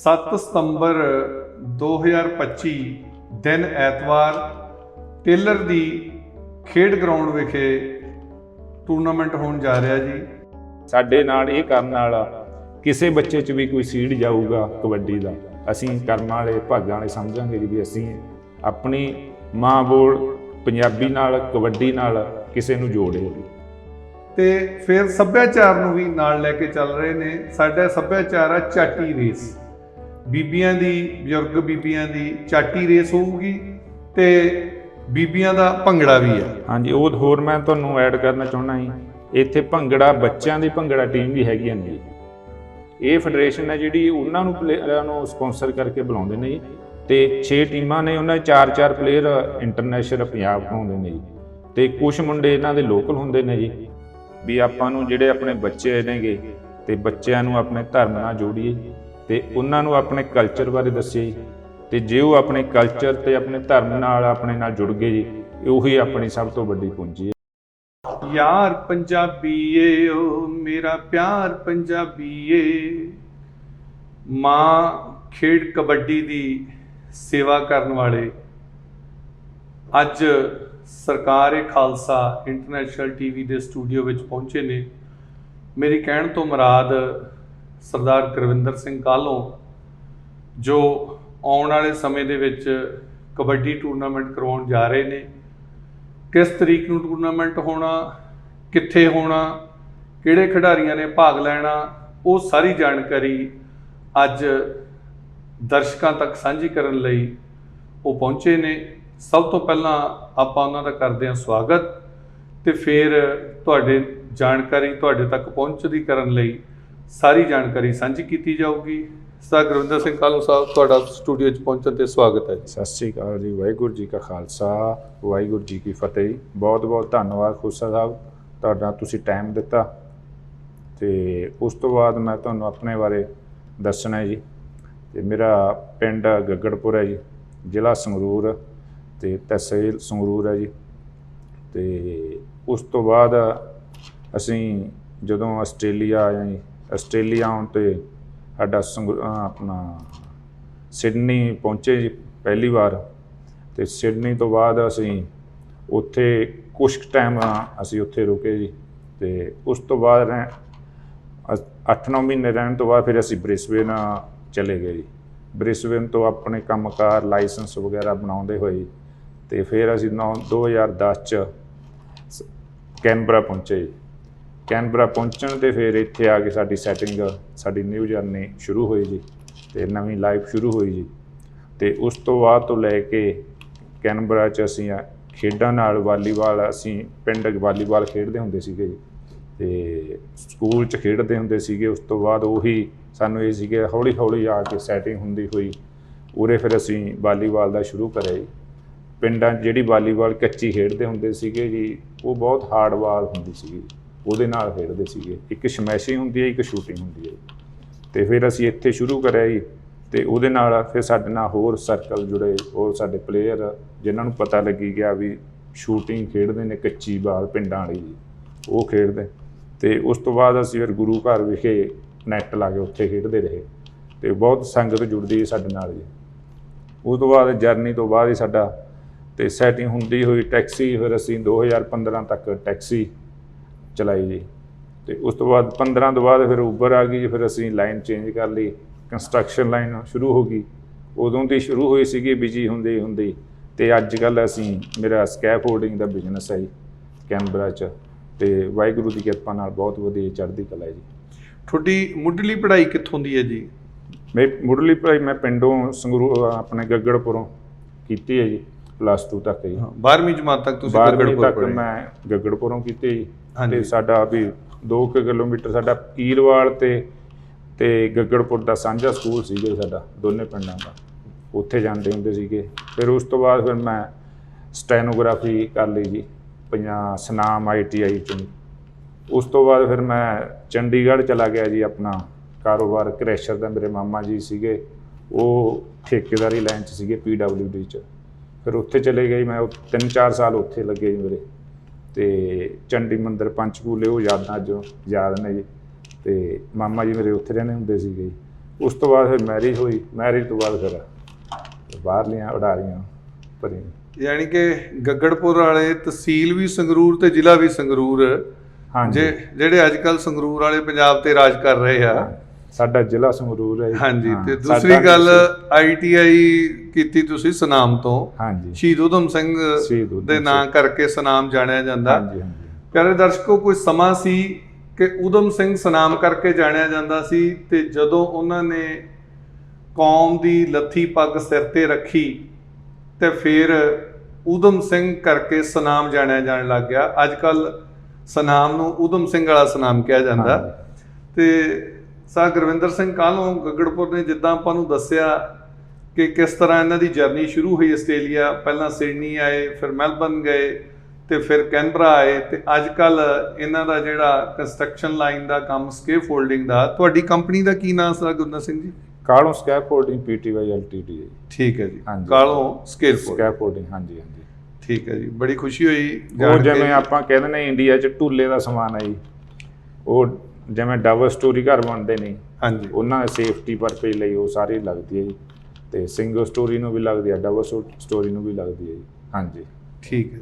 7 ਸਤੰਬਰ 2025 ਦਿਨ ਐਤਵਾਰ ਟੇਲਰ ਦੀ ਖੇਡ ਗਰਾਊਂਡ ਵਿਖੇ ਟੂਰਨਾਮੈਂਟ ਹੋਣ ਜਾ ਰਿਹਾ ਜੀ। ਸਾਡੇ ਨਾਲ ਇਹ ਕਰਨ ਨਾਲ ਕਿਸੇ ਬੱਚੇ 'ਚ ਵੀ ਕੋਈ ਸੀਡ ਜਾਊਗਾ ਕਬੱਡੀ ਦਾ ਅਸੀਂ ਕਰਮਾਂ ਵਾਲੇ ਭਾਗਾਂ ਵਾਲੇ ਸਮਝਾਂਗੇ ਜੀ ਵੀ ਅਸੀਂ ਆਪਣੀ ਮਾਂ ਬੋਲ ਪੰਜਾਬੀ ਨਾਲ ਕਬੱਡੀ ਨਾਲ ਕਿਸੇ ਨੂੰ ਜੋੜੇ ਤੇ ਫਿਰ ਸੱਭਿਆਚਾਰ ਨੂੰ ਵੀ ਨਾਲ ਲੈ ਕੇ ਚੱਲ ਰਹੇ ਨੇ ਸਾਡਾ ਸੱਭਿਆਚਾਰ ਆ ਚਾਟੀ ਰੇਸ। ਬੀਬੀਆਂ ਦੀ, ਬਜ਼ੁਰਗ ਬੀਬੀਆਂ ਦੀ ਚਾਟੀ ਰੇਸ ਹੋਊਗੀ ਤੇ ਬੀਬੀਆਂ ਦਾ ਭੰਗੜਾ ਵੀ ਹੈ ਹਾਂਜੀ, ਉਹ ਹੋਰ ਮੈਂ ਤੁਹਾਨੂੰ ਐਡ ਕਰਨਾ ਚਾਹੁੰਦਾ ਜੀ। ਇੱਥੇ ਭੰਗੜਾ, ਬੱਚਿਆਂ ਦੀ ਭੰਗੜਾ ਟੀਮ ਵੀ ਹੈਗੀ ਹੈ ਜੀ ਇਹ ਫੈਡਰੇਸ਼ਨ ਹੈ ਜਿਹੜੀ ਉਹਨਾਂ ਨੂੰ ਪਲੇਅਰਾਂ ਨੂੰ ਸਪਾਂਸਰ ਕਰਕੇ ਬੁਲਾਉਂਦੇ ਨੇ ਜੀ। ਤੇ 6 ਟੀਮਾਂ ਨੇ, ਉਹਨਾਂ ਦੇ 4-4 ਪਲੇਅਰ ਇੰਟਰਨੈਸ਼ਨਲ ਪੰਜਾਬ ਤੋਂ ਆਉਂਦੇ ਨੇ ਜੀ। ਤੇ ਕੁਝ ਮੁੰਡੇ ਇਹਨਾਂ ਦੇ ਲੋਕਲ ਹੁੰਦੇ ਨੇ ਜੀ, ਵੀ ਆਪਾਂ ਨੂੰ ਜਿਹੜੇ ਆਪਣੇ ਬੱਚੇ ਨੇਗੇ ਤੇ ਬੱਚਿਆਂ ਨੂੰ ਆਪਣੇ ਧਰਮ ਨਾਲ ਜੋੜੀਏ। ਤੇ ਉਹਨਾਂ ਨੂੰ ਆਪਣੇ ਕਲਚਰ ਬਾਰੇ ਦੱਸੀਏ ਜੀ। ਤੇ ਜੇ ਉਹ ਆਪਣੇ ਕਲਚਰ ਤੇ ਆਪਣੇ ਧਰਮ ਨਾਲ, ਆਪਣੇ ਨਾਲ ਜੁੜ ਗਏ ਜੀ ਉਹੀ ਆਪਣੀ ਸਭ ਤੋਂ ਵੱਡੀ ਪੂੰਜੀ ਹੈ। ਯਾਰ ਪੰਜਾਬੀਏ ਓ ਮੇਰਾ ਪਿਆਰ ਪੰਜਾਬੀਏ। ਮਾਂ ਖੇਡ ਕਬੱਡੀ ਦੀ ਸੇਵਾ ਕਰਨ ਵਾਲੇ। ਅੱਜ ਸਰਕਾਰ ਏ ਖਾਲਸਾ ਇੰਟਰਨੈਸ਼ਨਲ ਟੀਵੀ ਦੇ ਸਟੂਡੀਓ ਵਿੱਚ ਪਹੁੰਚੇ ਨੇ। ਮੇਰੀ ਕਹਿਣ ਤੋਂ ਮੁਰਾਦ ਸਰਦਾਰ ਗੁਰਵਿੰਦਰ ਸਿੰਘ ਕਾਲੋਂ ਜੋ ਆਉਣ ਵਾਲੇ ਸਮੇਂ ਦੇ ਵਿੱਚ ਕਬੱਡੀ ਟੂਰਨਾਮੈਂਟ ਕਰਵਾਉਣ ਜਾ ਰਹੇ ਨੇ, ਕਿਸ ਤਰੀਕ ਨੂੰ ਟੂਰਨਾਮੈਂਟ ਹੋਣਾ, ਕਿੱਥੇ ਹੋਣਾ, ਕਿਹੜੇ ਖਿਡਾਰੀਆਂ ਨੇ ਭਾਗ ਲੈਣਾ, ਉਹ ਸਾਰੀ ਜਾਣਕਾਰੀ ਅੱਜ ਦਰਸ਼ਕਾਂ ਤੱਕ ਸਾਂਝੀ ਕਰਨ ਲਈ ਉਹ ਪਹੁੰਚੇ ਨੇ। ਸਭ ਤੋਂ ਪਹਿਲਾਂ ਆਪਾਂ ਉਹਨਾਂ ਦਾ ਕਰਦੇ ਹਾਂ ਸਵਾਗਤ ਤੇ ਫਿਰ ਤੁਹਾਡੇ ਜਾਣਕਾਰੀ ਤੁਹਾਡੇ ਤੱਕ ਪਹੁੰਚਦੀ ਕਰਨ ਲਈ ਸਾਰੀ ਜਾਣਕਾਰੀ ਸਾਂਝੀ ਕੀਤੀ ਜਾਊਗੀ। ਸਰ, ਗੁਰਵਿੰਦਰ ਸਿੰਘ ਕਾਲੂ ਸਾਹਿਬ, ਤੁਹਾਡਾ ਸਟੂਡੀਓ 'ਚ ਪਹੁੰਚਣ ਤੇ ਸਵਾਗਤ ਹੈ ਜੀ। ਸਤਿ ਸ੍ਰੀ ਅਕਾਲ ਜੀ, ਵਾਹਿਗੁਰੂ ਜੀ ਕਾ ਖਾਲਸਾ, ਵਾਹਿਗੁਰੂ ਜੀ ਕੀ ਫਤਿਹ। ਬਹੁਤ ਬਹੁਤ ਧੰਨਵਾਦ ਖੁਸਾ ਸਾਹਿਬ, ਤੁਹਾਡਾ ਤੁਸੀਂ ਟਾਈਮ ਦਿੱਤਾ। ਤੇ ਉਸ ਤੋਂ ਬਾਅਦ ਮੈਂ ਤੁਹਾਨੂੰ ਆਪਣੇ ਬਾਰੇ ਦੱਸਣਾ ਹੈ ਜੀ। ਤੇ ਮੇਰਾ ਪਿੰਡ ਗੱਗੜਪੁਰ ਹੈ ਜੀ, ਜ਼ਿਲ੍ਹਾ ਸੰਗਰੂਰ ਤੇ ਤਹਿਸੀਲ ਸੰਗਰੂਰ ਹੈ ਜੀ। ਤੇ ਉਸ ਤੋਂ ਬਾਅਦ ਅਸੀਂ ਜਦੋਂ ਆਸਟ੍ਰੇਲੀਆ ਆਏ ਆਸਟ੍ਰੇਲੀਆ ਆਉਣ ਤੇ ਸਾਡਾ ਸੰਗਰੂ- ਆਪਣਾ ਸਿਡਨੀ ਪਹੁੰਚੇ ਜੀ ਪਹਿਲੀ ਵਾਰ ਤੇ ਸਿਡਨੀ ਤੋਂ ਬਾਅਦ ਅਸੀਂ ਉੱਥੇ ਕੁਝ ਟਾਈਮ ਅਸੀਂ ਉੱਥੇ ਰੁਕੇ ਜੀ ਤੇ ਉਸ ਤੋਂ ਬਾਅਦ 8-9 ਮਹੀਨੇ ਰਹਿਣ ਤੋਂ ਬਾਅਦ ਫਿਰ ਅਸੀਂ ਬ੍ਰਿਸਬੇਨ ਚਲੇ ਗਏ ਜੀ। ਬ੍ਰਿਸਬੇਨ ਤੋਂ ਆਪਣੇ ਕੰਮਕਾਰ, ਲਾਇਸੈਂਸ ਵਗੈਰਾ ਬਣਾਉਂਦੇ ਹੋਏ ਤੇ ਫਿਰ ਅਸੀਂ ਨੌ 2010 ਚ ਸ- ਕੈਨਬਰਾ ਪਹੁੰਚੇ ਜੀ। ਕੈਨਬਰਾ ਪਹੁੰਚਣ ਤੇ ਫਿਰ ਇੱਥੇ ਆ ਕੇ ਸਾਡੀ ਸੈਟਿੰਗ ਸਾਡੀ ਨਿਊ ਜਰਨੀ ਸ਼ੁਰੂ ਹੋਈ ਜੀ ਤੇ ਨਵੀਂ ਲਾਈਫ ਸ਼ੁਰੂ ਹੋਈ ਜੀ। ਤੇ ਉਸ ਤੋਂ ਬਾਅਦ ਤੋਂ ਲੈ ਕੇ ਕੈਨਬਰਾ ਚ ਅਸੀਂ ਖੇਡਾਂ ਨਾਲ ਵਾਲੀਬਾਲ, ਅਸੀਂ ਪਿੰਡ ਵਾਲੀਬਾਲ ਖੇਡਦੇ ਹੁੰਦੇ ਸੀਗੇ ਜੀ। ਤੇ ਸਕੂਲ ਚ ਖੇਡਦੇ ਹੁੰਦੇ ਸੀਗੇ, ਉਸ ਤੋਂ ਬਾਅਦ ਉਹੀ ਸਾਨੂੰ ਇਹ ਸੀਗੇ ਹੌਲੀ ਹੌਲੀ ਆ ਕੇ ਸੈਟਿੰਗ ਹੁੰਦੀ ਹੋਈ। ਉਰੇ ਫਿਰ ਅਸੀਂ ਵਾਲੀਬਾਲ ਦਾ ਸ਼ੁਰੂ ਕਰਿਆ ਜੀ। ਪਿੰਡਾਂ 'ਚ ਜਿਹੜੀ ਵਾਲੀਬਾਲ ਕੱਚੀ ਖੇਡਦੇ ਹੁੰਦੇ ਸੀਗੇ ਜੀ, ਉਹ ਬਹੁਤ ਹਾਰਡ ਬਾਲ ਹੁੰਦੀ ਸੀਗੀ। ਉਹਦੇ ਨਾਲ ਖੇਡਦੇ ਸੀਗੇ। ਇੱਕ ਸ਼ਮੈਸ਼ੀ ਹੁੰਦੀ ਹੈ, ਇੱਕ ਸ਼ੂਟਿੰਗ ਹੁੰਦੀ ਹੈ। ਤੇ ਫਿਰ ਅਸੀਂ ਇੱਥੇ ਸ਼ੁਰੂ ਕਰਿਆ ਜੀ। ਤੇ ਉਹਦੇ ਨਾਲ ਫਿਰ ਸਾਡੇ ਨਾਲ ਹੋਰ ਸਰਕਲ ਜੁੜੇ, ਹੋਰ ਸਾਡੇ ਪਲੇਅਰ ਜਿਨ੍ਹਾਂ ਨੂੰ ਪਤਾ ਲੱਗੀ ਗਿਆ ਵੀ ਸ਼ੂਟਿੰਗ ਖੇਡਦੇ ਨੇ ਕੱਚੀ ਬਾਲ ਪਿੰਡਾਂ ਵਾਲੀ ਜੀ। ਉਹ ਖੇਡਦੇ। ਤੇ ਉਸ ਤੋਂ ਬਾਅਦ ਅਸੀਂ ਫਿਰ ਗੁਰੂ ਘਰ ਵਿਖੇ ਨੈਟ ਲਾ ਕੇ ਉੱਥੇ ਖੇਡਦੇ ਰਹੇ। ਤੇ ਬਹੁਤ ਸੰਗਤ ਜੁੜਦੀ ਹੈ ਸਾਡੇ ਨਾਲ ਜੀ। ਉਸ ਤੋਂ ਬਾਅਦ ਜਰਨੀ ਤੋਂ ਬਾਅਦ ਹੀ ਸਾਡਾ, ਤੇ ਸੈਟਿੰਗ ਹੁੰਦੀ ਹੋਈ ਟੈਕਸੀ ਫਿਰ ਅਸੀਂ 2015 ਤੱਕ ਟੈਕਸੀ ਚਲਾਈ ਜੀ। ਤੇ ਉਸ ਤੋਂ ਬਾਅਦ 15 ਤੋਂ ਬਾਅਦ ਫਿਰ ਉਬਰ ਆ ਗਈ ਜੀ ਫਿਰ ਅਸੀਂ ਲਾਈਨ ਚੇਂਜ ਕਰ ਲਈ ਕੰਸਟਰਕਸ਼ਨ ਲਾਈਨ ਸ਼ੁਰੂ ਹੋ ਗਈ। ਉਦੋਂ ਦੀ ਸ਼ੁਰੂ ਹੋਈ ਸੀਗੀ ਬਿਜ਼ੀ ਹੁੰਦੀ ਹੁੰਦੀ ਤੇ ਅੱਜ ਕੱਲ ਅਸੀਂ ਮੇਰਾ ਸਕੈਫੋਲਡਿੰਗ ਦਾ ਬਿਜ਼ਨਸ ਹੈ ਜੀ ਕੈਨਬਰਾ ਚ। ਤੇ ਵਾਹਿਗੁਰੂ ਦੀ ਕਿਰਪਾ ਨਾਲ ਬਹੁਤ ਵਧੀਆ ਚੜ੍ਹਦੀ ਕਲਾ ਹੈ ਜੀ। ਤੁਹਾਡੀ ਮੁੱਢਲੀ ਪੜ੍ਹਾਈ ਕਿੱਥੋਂ ਦੀ ਹੈ ਜੀ? ਮੈਂ ਮੁੱਢਲੀ ਪੜ੍ਹਾਈ ਮੈਂ ਪਿੰਡੋਂ ਸੰਗਰੂ ਆਪਣੇ ਗੱਗੜਪੁਰੋਂ ਕੀਤੀ ਹੈ ਜੀ ਪਲੱਸ 2 ਤੱਕ ਜੀ। 12ਵੀਂ ਜਮਾਤ ਤੱਕ ਤੁਸੀਂ 12ਵੀਂ ਗੱਗੜਪੁਰ ਤੱਕ ਪੜ੍ਹੇ। ਮੈਂ ਗੱਗੜਪੁਰੋਂ ਕੀਤੀ ਜੀ। ਤੇ ਸਾਡਾ ਵੀ 2 ਕਿਲੋਮੀਟਰ ਸਾਡਾ ਕੀਰਵਾਲ ਤੇ ਤੇ ਗੱਗੜਪੁਰ ਦਾ ਸਾਂਝਾ ਸਕੂਲ ਸੀਗਾ ਸਾਡਾ ਦੋਨੇ ਪਿੰਡਾਂ ਦਾ। ਉੱਥੇ ਜਾਂਦੇ ਹੁੰਦੇ ਸੀਗੇ। ਫਿਰ ਉਸ ਤੋਂ ਬਾਅਦ ਫਿਰ ਮੈਂ ਸਟੈਨੋਗ੍ਰਾਫੀ ਕਰ ਲਈ ਜੀ ਪੰਜਾਬ ਸਨਾਮ ਆਈਟੀਆਈ ਚ। ਉਸ ਤੋਂ ਬਾਅਦ ਫਿਰ ਮੈਂ ਚੰਡੀਗੜ੍ਹ ਚਲਾ ਗਿਆ ਜੀ ਆਪਣਾ। ਕਾਰੋਬਾਰ ਕ੍ਰੈਸ਼ਰ ਦਾ ਮੇਰੇ ਮਾਮਾ ਜੀ ਸੀਗੇ ਉਹ ਠੇਕੇਦਾਰੀ ਲਾਈਨ 'ਚ ਸੀਗੇ ਪੀਡਬਲਯੂਡੀ 'ਚ। ਫਿਰ ਉੱਥੇ ਚਲੇ ਗਏ ਮੈਂ 3-4 ਸਾਲ ਉੱਥੇ ਲੱਗੇ ਜੀ ਮੇਰੇ। ਤੇ ਚੰਡੀ ਮੰਦਿਰ ਪੰਚਕੂਲੇ ਉਹ ਯਾਦਾਂ ਜੋ ਯਾਦ ਨੇ ਜੀ। ਤੇ ਮਾਮਾ ਜੀ ਮੇਰੇ ਉੱਥੇ ਰਹਿੰਦੇ ਹੁੰਦੇ ਸੀਗੇ ਜੀ। ਉਸ ਤੋਂ ਬਾਅਦ ਫਿਰ ਮੈਰਿਜ ਹੋਈ। ਮੈਰਿਜ ਤੋਂ ਬਾਅਦ ਫਿਰ ਬਾਹਰਲੀਆਂ ਉਡਾਰੀਆਂ ਭਰੀ ਯਾਨੀ ਕਿ ਗੱਗੜਪੁਰ ਵਾਲੇ ਤਹਿਸੀਲ ਵੀ ਸੰਗਰੂਰ ਤੇ ਜ਼ਿਲ੍ਹਾ ਵੀ ਸੰਗਰੂਰ। ਹਾਂਜੀ। ਜਿਹੜੇ ਅੱਜ ਕੱਲ ਸੰਗਰੂਰ ਵਾਲੇ ਪੰਜਾਬ ਤੇ ਰਾਜ ਕਰ ਰਹੇ ਆ। ਸਾਡਾ ਜ਼ਿਲ੍ਹਾ ਸੰਗਰੂਰ ਹੈ। ਹਾਂਜੀ ਤੇ ਦੂਸਰੀ ਗੱਲ ਆਈਟੀਆਈ ਕੀਤੀ ਤੁਸੀਂ ਸੁਨਾਮ ਤੋਂ। ਹਾਂਜੀ। ਸ਼ਹੀਦ ਊਧਮ ਸਿੰਘ ਦੇ ਨਾਂ ਕਰਕੇ ਸੁਨਾਮ ਜਾਣਿਆ ਜਾਂਦਾ। ਹਾਂਜੀ ਹਾਂਜੀ। ਪਿਆਰੇ ਦਰਸ਼ਕੋ ਕੋਈ ਸਮਾਂ ਸੀ ਕਿ ਊਧਮ ਸਿੰਘ ਸੁਨਾਮ ਕਰਕੇ ਜਾਣਿਆ ਜਾਂਦਾ ਸੀ ਤੇ ਜਦੋਂ ਉਹਨਾਂ ਨੇ ਕੌਮ ਦੀ ਲੱਥੀ ਪੱਗ ਸਿਰ ਤੇ ਰੱਖੀ ਤੇ ਫਿਰ ਊਧਮ ਸਿੰਘ ਕਰਕੇ ਸੁਨਾਮ ਜਾਣਿਆ ਜਾਣ ਲੱਗ ਗਿਆ। ਅੱਜ ਕੱਲ ਸੁਨਾਮ ਨੂੰ ਊਧਮ ਸਿੰਘ ਵਾਲਾ ਸੁਨਾਮ ਕਿਹਾ ਜਾਂਦਾ। ਤੇ ਸਾ ਗੁਰਵਿੰਦਰ ਸਿੰਘ ਕਾਹਲੋਂ ਗੱਗੜਪੁਰ ਨੇ ਜਿੱਦਾਂ ਆਪਾਂ ਨੂੰ ਦੱਸਿਆ ਕਿ ਕਿਸ ਤਰ੍ਹਾਂ ਇਹਨਾਂ ਦੀ ਜਰਨੀ ਸ਼ੁਰੂ ਹੋਈ ਆਸਟ੍ਰੇਲੀਆ ਪਹਿਲਾਂ ਸਿਡਨੀ ਆਏ ਫਿਰ ਮੈਲਬਨ ਗਏ ਤੇ ਫਿਰ ਕੈਨਬਰਾ ਆਏ ਤੇ ਅੱਜ ਕੱਲ ਇਹਨਾਂ ਦਾ ਜਿਹੜਾ ਕੰਸਟਰਕਸ਼ਨ ਲਾਈਨ ਦਾ ਕੰਮ ਸਕੇਪ ਫੋਲਡਿੰਗ ਦਾ ਤੁਹਾਡੀ ਕੰਪਨੀ ਦਾ ਕੀ ਨਾਮ ਸਰ ਗੁਰਨਾ ਸਿੰਘ ਜੀ? ਕਾਲੋਂ ਸਕੈਪ ਹੋਲਡਿੰਗ ਪੀਟੀਵਾਈ ਐਲਟੀਡੀ ਹੈ ਠੀਕ ਹੈ ਜੀ। ਕਾਲੋਂ ਸਕੇਪ ਫੋਲਡ ਸਕੈਪ ਹੋਲਡਿੰਗ ਹਾਂਜੀ ਹਾਂਜੀ। ਠੀਕ ਹੈ ਜੀ ਬੜੀ ਖੁਸ਼ੀ ਹੋਈ ਉਹ। ਜਿਵੇਂ ਆਪਾਂ ਕਹਿੰਦੇ ਨੇ ਇੰਡੀਆ 'ਚ ਢੂਲੇ ਦਾ ਸਮਾਨ ਹੈ ਜੀ। ਉਹ ਜਿਵੇਂ ਡਬਲ ਸਟੋਰੀ ਘਰ ਬਣਦੇ ਨੇ ਹਾਂਜੀ। ਉਹਨਾਂ ਦੇ ਸੇਫਟੀ ਪਰਪਸ ਲਈ ਉਹ ਸਾਰੀ ਲੱਗਦੀ ਹੈ ਜੀ। ਤੇ ਸਿੰਗਲ ਸਟੋਰੀ ਨੂੰ ਵੀ ਲੱਗਦੀ ਹੈ ਡਬਲ ਸਟੋਰੀ ਨੂੰ ਵੀ ਲੱਗਦੀ ਹੈ ਜੀ। ਹਾਂਜੀ। ਠੀਕ ਹੈ।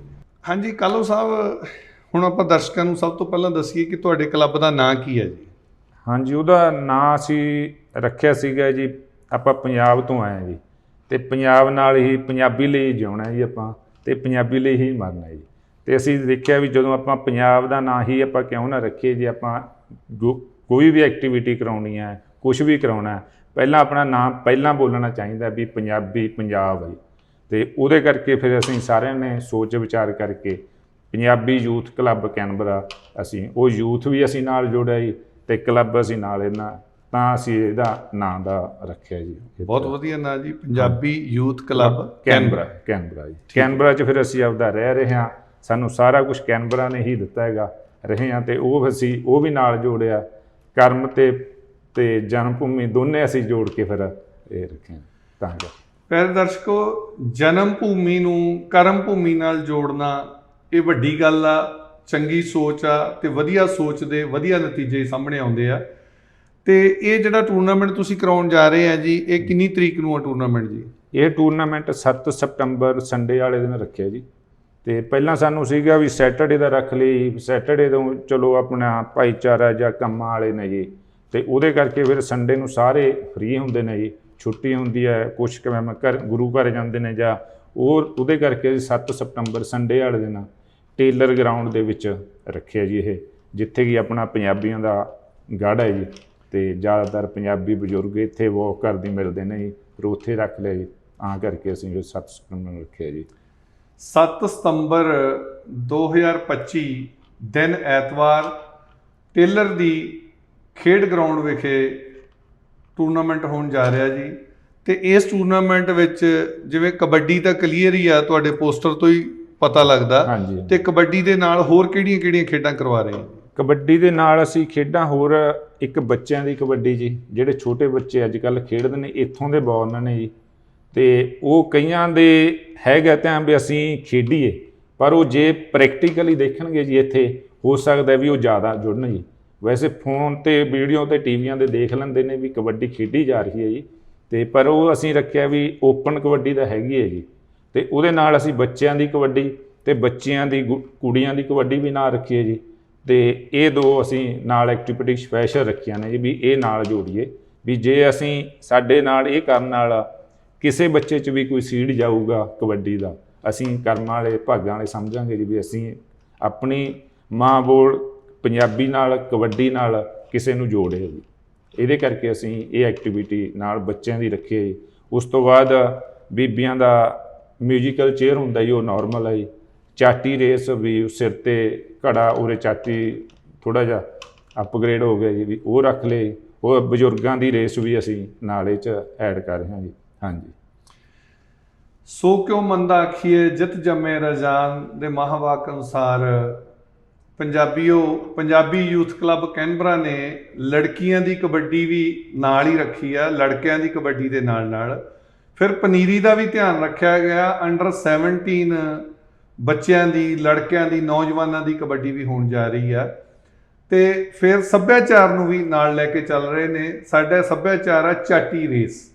ਹਾਂਜੀ ਕਾਲੋ ਸਾਹਿਬ ਹੁਣ ਆਪਾਂ ਦਰਸ਼ਕਾਂ ਨੂੰ ਸਭ ਤੋਂ ਪਹਿਲਾਂ ਦੱਸੀਏ ਕਿ ਤੁਹਾਡੇ ਕਲੱਬ ਦਾ ਨਾਂ ਕੀ ਹੈ ਜੀ? ਹਾਂਜੀ ਉਹਦਾ ਨਾਂ ਅਸੀਂ ਰੱਖਿਆ ਸੀਗਾ ਜੀ ਆਪਾਂ ਪੰਜਾਬ ਤੋਂ ਆਏ ਹਾਂ ਜੀ। ਤੇ ਪੰਜਾਬ ਨਾਲ ਹੀ ਪੰਜਾਬੀ ਲਈ ਜਿਉਣਾ ਜੀ ਆਪਾਂ ਤੇ ਪੰਜਾਬੀ ਲਈ ਹੀ ਮਰਨਾ ਜੀ। ਤੇ ਅਸੀਂ ਦੇਖਿਆ ਵੀ ਜਦੋਂ ਆਪਾਂ ਪੰਜਾਬ ਦਾ ਨਾਂ ਹੀ ਆਪਾਂ ਕਿਉਂ ਨਾ ਰੱਖੀਏ ਜੇ ਆਪਾਂ ਜੋ- ਕੋਈ ਵੀ ਐਕਟੀਵਿਟੀ ਕਰਾਉਣੀ ਹੈ ਕੁਝ ਵੀ ਕਰਾਉਣਾ ਹੈ ਪਹਿਲਾਂ ਆਪਣਾ ਨਾਮ ਪਹਿਲਾਂ ਬੋਲਣਾ ਚਾਹੀਦਾ ਵੀ ਪੰਜਾਬੀ ਪੰਜਾਬ ਹੈ। ਤੇ ਉਹਦੇ ਕਰਕੇ ਫਿਰ ਅਸੀਂ ਸਾਰਿਆਂ ਨੇ ਸੋਚ ਵਿਚਾਰ ਕਰਕੇ ਪੰਜਾਬੀ ਯੂਥ ਕਲੱਬ ਕੈਨਬਰਾ ਅਸੀਂ ਉਹ ਯੂਥ ਵੀ ਅਸੀਂ ਨਾਲ ਜੋੜਿਆ ਜੀ ਤੇ ਕਲੱਬ ਅਸੀਂ ਨਾਲ ਇਹਨਾਂ ਤਾਂ ਅਸੀਂ ਇਹਦਾ ਨਾਂ ਦਾ ਰੱਖਿਆ ਜੀ। ਬਹੁਤ ਵਧੀਆ ਨਾਂ ਜੀ Punjabi youth club Canberra. Canberra Canberra ਜੀ ਕੈਨਬਰਾ 'ਚ ਫਿਰ ਅਸੀਂ ਆਪਦਾ ਰਹਿ ਰਹੇ ਹਾਂ। ਸਾਨੂੰ ਸਾਰਾ ਕੁਝ ਕੈਨਬਰਾ ਨੇ ਹੀ ਦਿੱਤਾ ਹੈਗਾ। ਰਹੇ ਹਾਂ ਤੇ ਉਹ ਅਸੀਂ ਉਹ ਵੀ ਨਾਲ ਜੋੜਿਆ। ਕਰਮ ਤੇ ਤੇ ਜਨਮ ਭੂਮੀ ਦੋਨੇ ਅਸੀਂ ਜੋੜ ਕੇ ਫਿਰ ਇਹ ਰੱਖਿਆ ਤਾਂ ਕਰਕੇ ਪਿਆਰੇ ਦਰਸ਼ਕੋ ਜਨਮ ਭੂਮੀ ਨੂੰ ਕਰਮ ਭੂਮੀ ਨਾਲ ਜੋੜਨਾ ਇਹ ਵੱਡੀ ਗੱਲ ਆ ਚੰਗੀ ਸੋਚ ਆ ਤੇ ਵਧੀਆ ਸੋਚ ਦੇ ਵਧੀਆ ਨਤੀਜੇ ਸਾਹਮਣੇ ਆਉਂਦੇ ਆ। ਤੇ ਇਹ ਜਿਹੜਾ ਟੂਰਨਾਮੈਂਟ ਤੁਸੀਂ ਕਰਾਉਣ ਜਾ ਰਹੇ ਆ ਜੀ ਇਹ ਕਿੰਨੀ ਤਰੀਕ ਨੂੰ ਆ ਟੂਰਨਾਮੈਂਟ ਜੀ? ਇਹ ਟੂਰਨਾਮੈਂਟ 7 ਸਤੰਬਰ ਸੰਡੇ ਵਾਲੇ ਦਿਨ ਰੱਖਿਆ ਜੀ। ਤੇ ਪਹਿਲਾਂ ਸਾਨੂੰ ਸੀਗਾ ਵੀ ਸੈਟਰਡੇ ਦਾ ਰੱਖ ਲਈ ਸੈਟਰਡੇ ਤੋਂ ਚਲੋ ਆਪਣਾ ਭਾਈਚਾਰਾ ਜਾਂ ਕੰਮਾਂ ਵਾਲੇ ਨੇ ਜੀ। ਤੇ ਉਹਦੇ ਕਰਕੇ ਫਿਰ ਸੰਡੇ ਨੂੰ ਸਾਰੇ ਫ੍ਰੀ ਹੁੰਦੇ ਨੇ ਜੀ। ਛੁੱਟੀ ਹੁੰਦੀ ਹੈ, ਕੁਛ ਕਿਵੇਂ ਮੈਂ ਘਰ, ਗੁਰੂ ਘਰ ਜਾਂਦੇ ਨੇ ਜਾਂ ਉਹ ਉਹਦੇ ਕਰਕੇ ਅਸੀਂ 7 ਸਤੰਬਰ ਸੰਡੇ ਵਾਲੇ ਦਿਨ ਟੇਲਰ ਗਰਾਊਂਡ ਦੇ ਵਿੱਚ ਰੱਖਿਆ ਜੀ ਇਹ, ਜਿੱਥੇ ਕਿ ਆਪਣਾ ਪੰਜਾਬੀਆਂ ਦਾ ਗੜ੍ਹ ਹੈ ਜੀ। ਤੇ ਜ਼ਿਆਦਾਤਰ ਪੰਜਾਬੀ ਬਜ਼ੁਰਗ ਇੱਥੇ ਵਾਕ ਕਰਦੇ ਮਿਲਦੇ ਨੇ ਜੀ, ਫਿਰ ਉੱਥੇ ਰੱਖ ਲਿਆ ਜੀ। ਤਾਂ ਕਰਕੇ ਅਸੀਂ ਫਿਰ 7 ਸਤੰਬਰ ਨੂੰ ਰੱਖਿਆ ਜੀ। 7 ਸਤੰਬਰ 2025 ਦਿਨ ਐਤਵਾਰ ਟੇਲਰ ਦੀ ਖੇਡ ਗਰਾਊਂਡ ਵਿਖੇ ਟੂਰਨਾਮੈਂਟ ਹੋਣ ਜਾ ਰਿਹਾ ਜੀ। ਤੇ ਇਸ ਟੂਰਨਾਮੈਂਟ ਵਿੱਚ ਜਿਵੇਂ ਕਬੱਡੀ ਤਾਂ ਕਲੀਅਰ ਹੀ ਆ ਤੁਹਾਡੇ ਪੋਸਟਰ ਤੋਂ ਹੀ ਪਤਾ ਲੱਗਦਾ। ਤੇ ਕਬੱਡੀ ਦੇ ਨਾਲ ਹੋਰ ਕਿਹੜੀਆਂ-ਕਿਹੜੀਆਂ ਖੇਡਾਂ ਕਰਵਾ ਰਹੇ ਆ ਕਬੱਡੀ ਦੇ ਨਾਲ ਅਸੀਂ ਖੇਡਾਂ ਹੋਰ ਇੱਕ ਬੱਚਿਆਂ ਦੀ ਕਬੱਡੀ ਜੀ ਜਿਹੜੇ ਛੋਟੇ ਬੱਚੇ ਅੱਜ ਕੱਲ ਖੇਡਦੇ ਨੇ ਇੱਥੋਂ ਦੇ ਬੌਰਨ ਨੇ ਜੀ। ਤੇ ਉਹ ਕਈਆਂ ਦੇ ਹੈਗਾ ਤਾਂ ਵੀ ਅਸੀਂ ਖੇਡੀਏ, ਪਰ ਉਹ ਜੇ ਪ੍ਰੈਕਟੀਕਲੀ ਦੇਖਣਗੇ ਜੀ ਇੱਥੇ, ਹੋ ਸਕਦਾ ਵੀ ਉਹ ਜ਼ਿਆਦਾ ਜੁੜਨ ਜੀ। ਵੈਸੇ ਫੋਨ ਤੇ ਵੀਡੀਓ ਤੇ ਟੀਵੀਆਂ ਦੇ ਦੇਖ ਲੈਂਦੇ ਨੇ ਵੀ ਕਬੱਡੀ ਖੇਡੀ ਜਾ ਰਹੀ ਹੈ ਜੀ, ਤੇ ਪਰ ਉਹ ਅਸੀਂ ਰੱਖਿਆ ਵੀ ਓਪਨ ਕਬੱਡੀ ਦਾ ਹੈਗੀ ਹੈ ਜੀ। ਤੇ ਉਹਦੇ ਨਾਲ ਅਸੀਂ ਬੱਚਿਆਂ ਦੀ ਕਬੱਡੀ ਤੇ ਬੱਚਿਆਂ ਦੀ ਗੁ- ਕੁੜੀਆਂ ਦੀ ਕਬੱਡੀ ਵੀ ਨਾਲ ਰੱਖੀਏ ਜੀ। ਤੇ ਇਹ ਦੋ ਅਸੀਂ ਨਾਲ ਐਕਟੀਵਿਟੀ ਸਪੈਸ਼ਲ ਰੱਖੀਆਂ ਨੇ ਜੀ ਵੀ ਇਹ ਨਾਲ ਜੋੜੀਏ, ਵੀ ਜੇ ਅਸੀਂ ਸਾਡੇ ਨਾਲ ਇਹ ਕਰਨ ਨਾਲ ਕਿਸੇ ਬੱਚੇ 'ਚ ਵੀ ਕੋਈ ਸੀਡ ਜਾਊਗਾ ਕਬੱਡੀ ਦਾ, ਅਸੀਂ ਕਰਮਾਂ ਵਾਲੇ, ਭਾਗਾਂ ਵਾਲੇ ਸਮਝਾਂਗੇ ਜੀ ਵੀ ਅਸੀਂ ਆਪਣੀ ਮਾਂ ਬੋਲ ਪੰਜਾਬੀ ਨਾਲ, ਕਬੱਡੀ ਨਾਲ ਕਿਸੇ ਨੂੰ ਜੋੜੇ ਜੀ। ਇਹਦੇ ਕਰਕੇ ਅਸੀਂ ਇਹ ਐਕਟੀਵਿਟੀ ਨਾਲ ਬੱਚਿਆਂ ਦੀ ਰੱਖੀ ਹੈ। ਉਸ ਤੋਂ ਬਾਅਦ ਬੀਬੀਆਂ ਦਾ ਮਿਊਜ਼ੀਕਲ ਚੇਅਰ ਹੁੰਦਾ ਜੀ, ਉਹ ਨਾਰਮਲ ਹੈ ਜੀ। ਚਾਟੀ ਰੇਸ ਵੀ ਸਿਰ ਤੇ ਘੜਾ, ਉਰੇ ਚਾਟੀ ਥੋੜਾ ਜਿਹਾ ਅਪਗ੍ਰੇਡ ਹੋ ਗਿਆ ਜੀ, ਵੀ ਉਹ ਰੱਖ ਲਏ। ਉਹ ਬਜ਼ੁਰਗਾਂ ਦੀ ਰੇਸ ਵੀ ਅਸੀਂ ਨਾਲੇ ਚ ਐਡ ਕਰ ਰਹੇ ਹਾਂ ਜੀ। ਹਾਂਜੀ। ਸੋ ਕਿਉ ਮੰਦਾ ਆਖੀਏ ਜਿਤ ਜੰਮੇ ਰਜਾਨ ਦੇ ਮਹਾਵਾਕ ਅਨੁਸਾਰ ਪੰਜਾਬੀਓ, ਪੰਜਾਬੀ ਯੂਥ ਕਲੱਬ ਕੈਨਬਰਾ ਨੇ ਲੜਕੀਆਂ ਦੀ ਕਬੱਡੀ ਵੀ ਨਾਲ ਹੀ ਰੱਖੀ ਆ, ਲੜਕਿਆਂ ਦੀ ਕਬੱਡੀ ਦੇ ਨਾਲ ਨਾਲ ਫਿਰ ਪਨੀਰੀ ਦਾ ਵੀ ਧਿਆਨ ਰੱਖਿਆ ਗਿਆ ਅੰਡਰ 17 ਬੱਚਿਆਂ ਦੀ, ਲੜਕਿਆਂ ਦੀ, ਨੌਜਵਾਨਾਂ ਦੀ ਕਬੱਡੀ ਵੀ ਹੋਣ ਜਾ ਰਹੀ ਆ। ਤੇ ਫਿਰ ਸੱਭਿਆਚਾਰ ਨੂੰ ਵੀ ਨਾਲ ਲੈ ਕੇ ਚੱਲ ਰਹੇ ਨੇ। ਸਾਡਾ ਸੱਭਿਆਚਾਰ ਆ ਚਾਟੀ ਰੇਸ।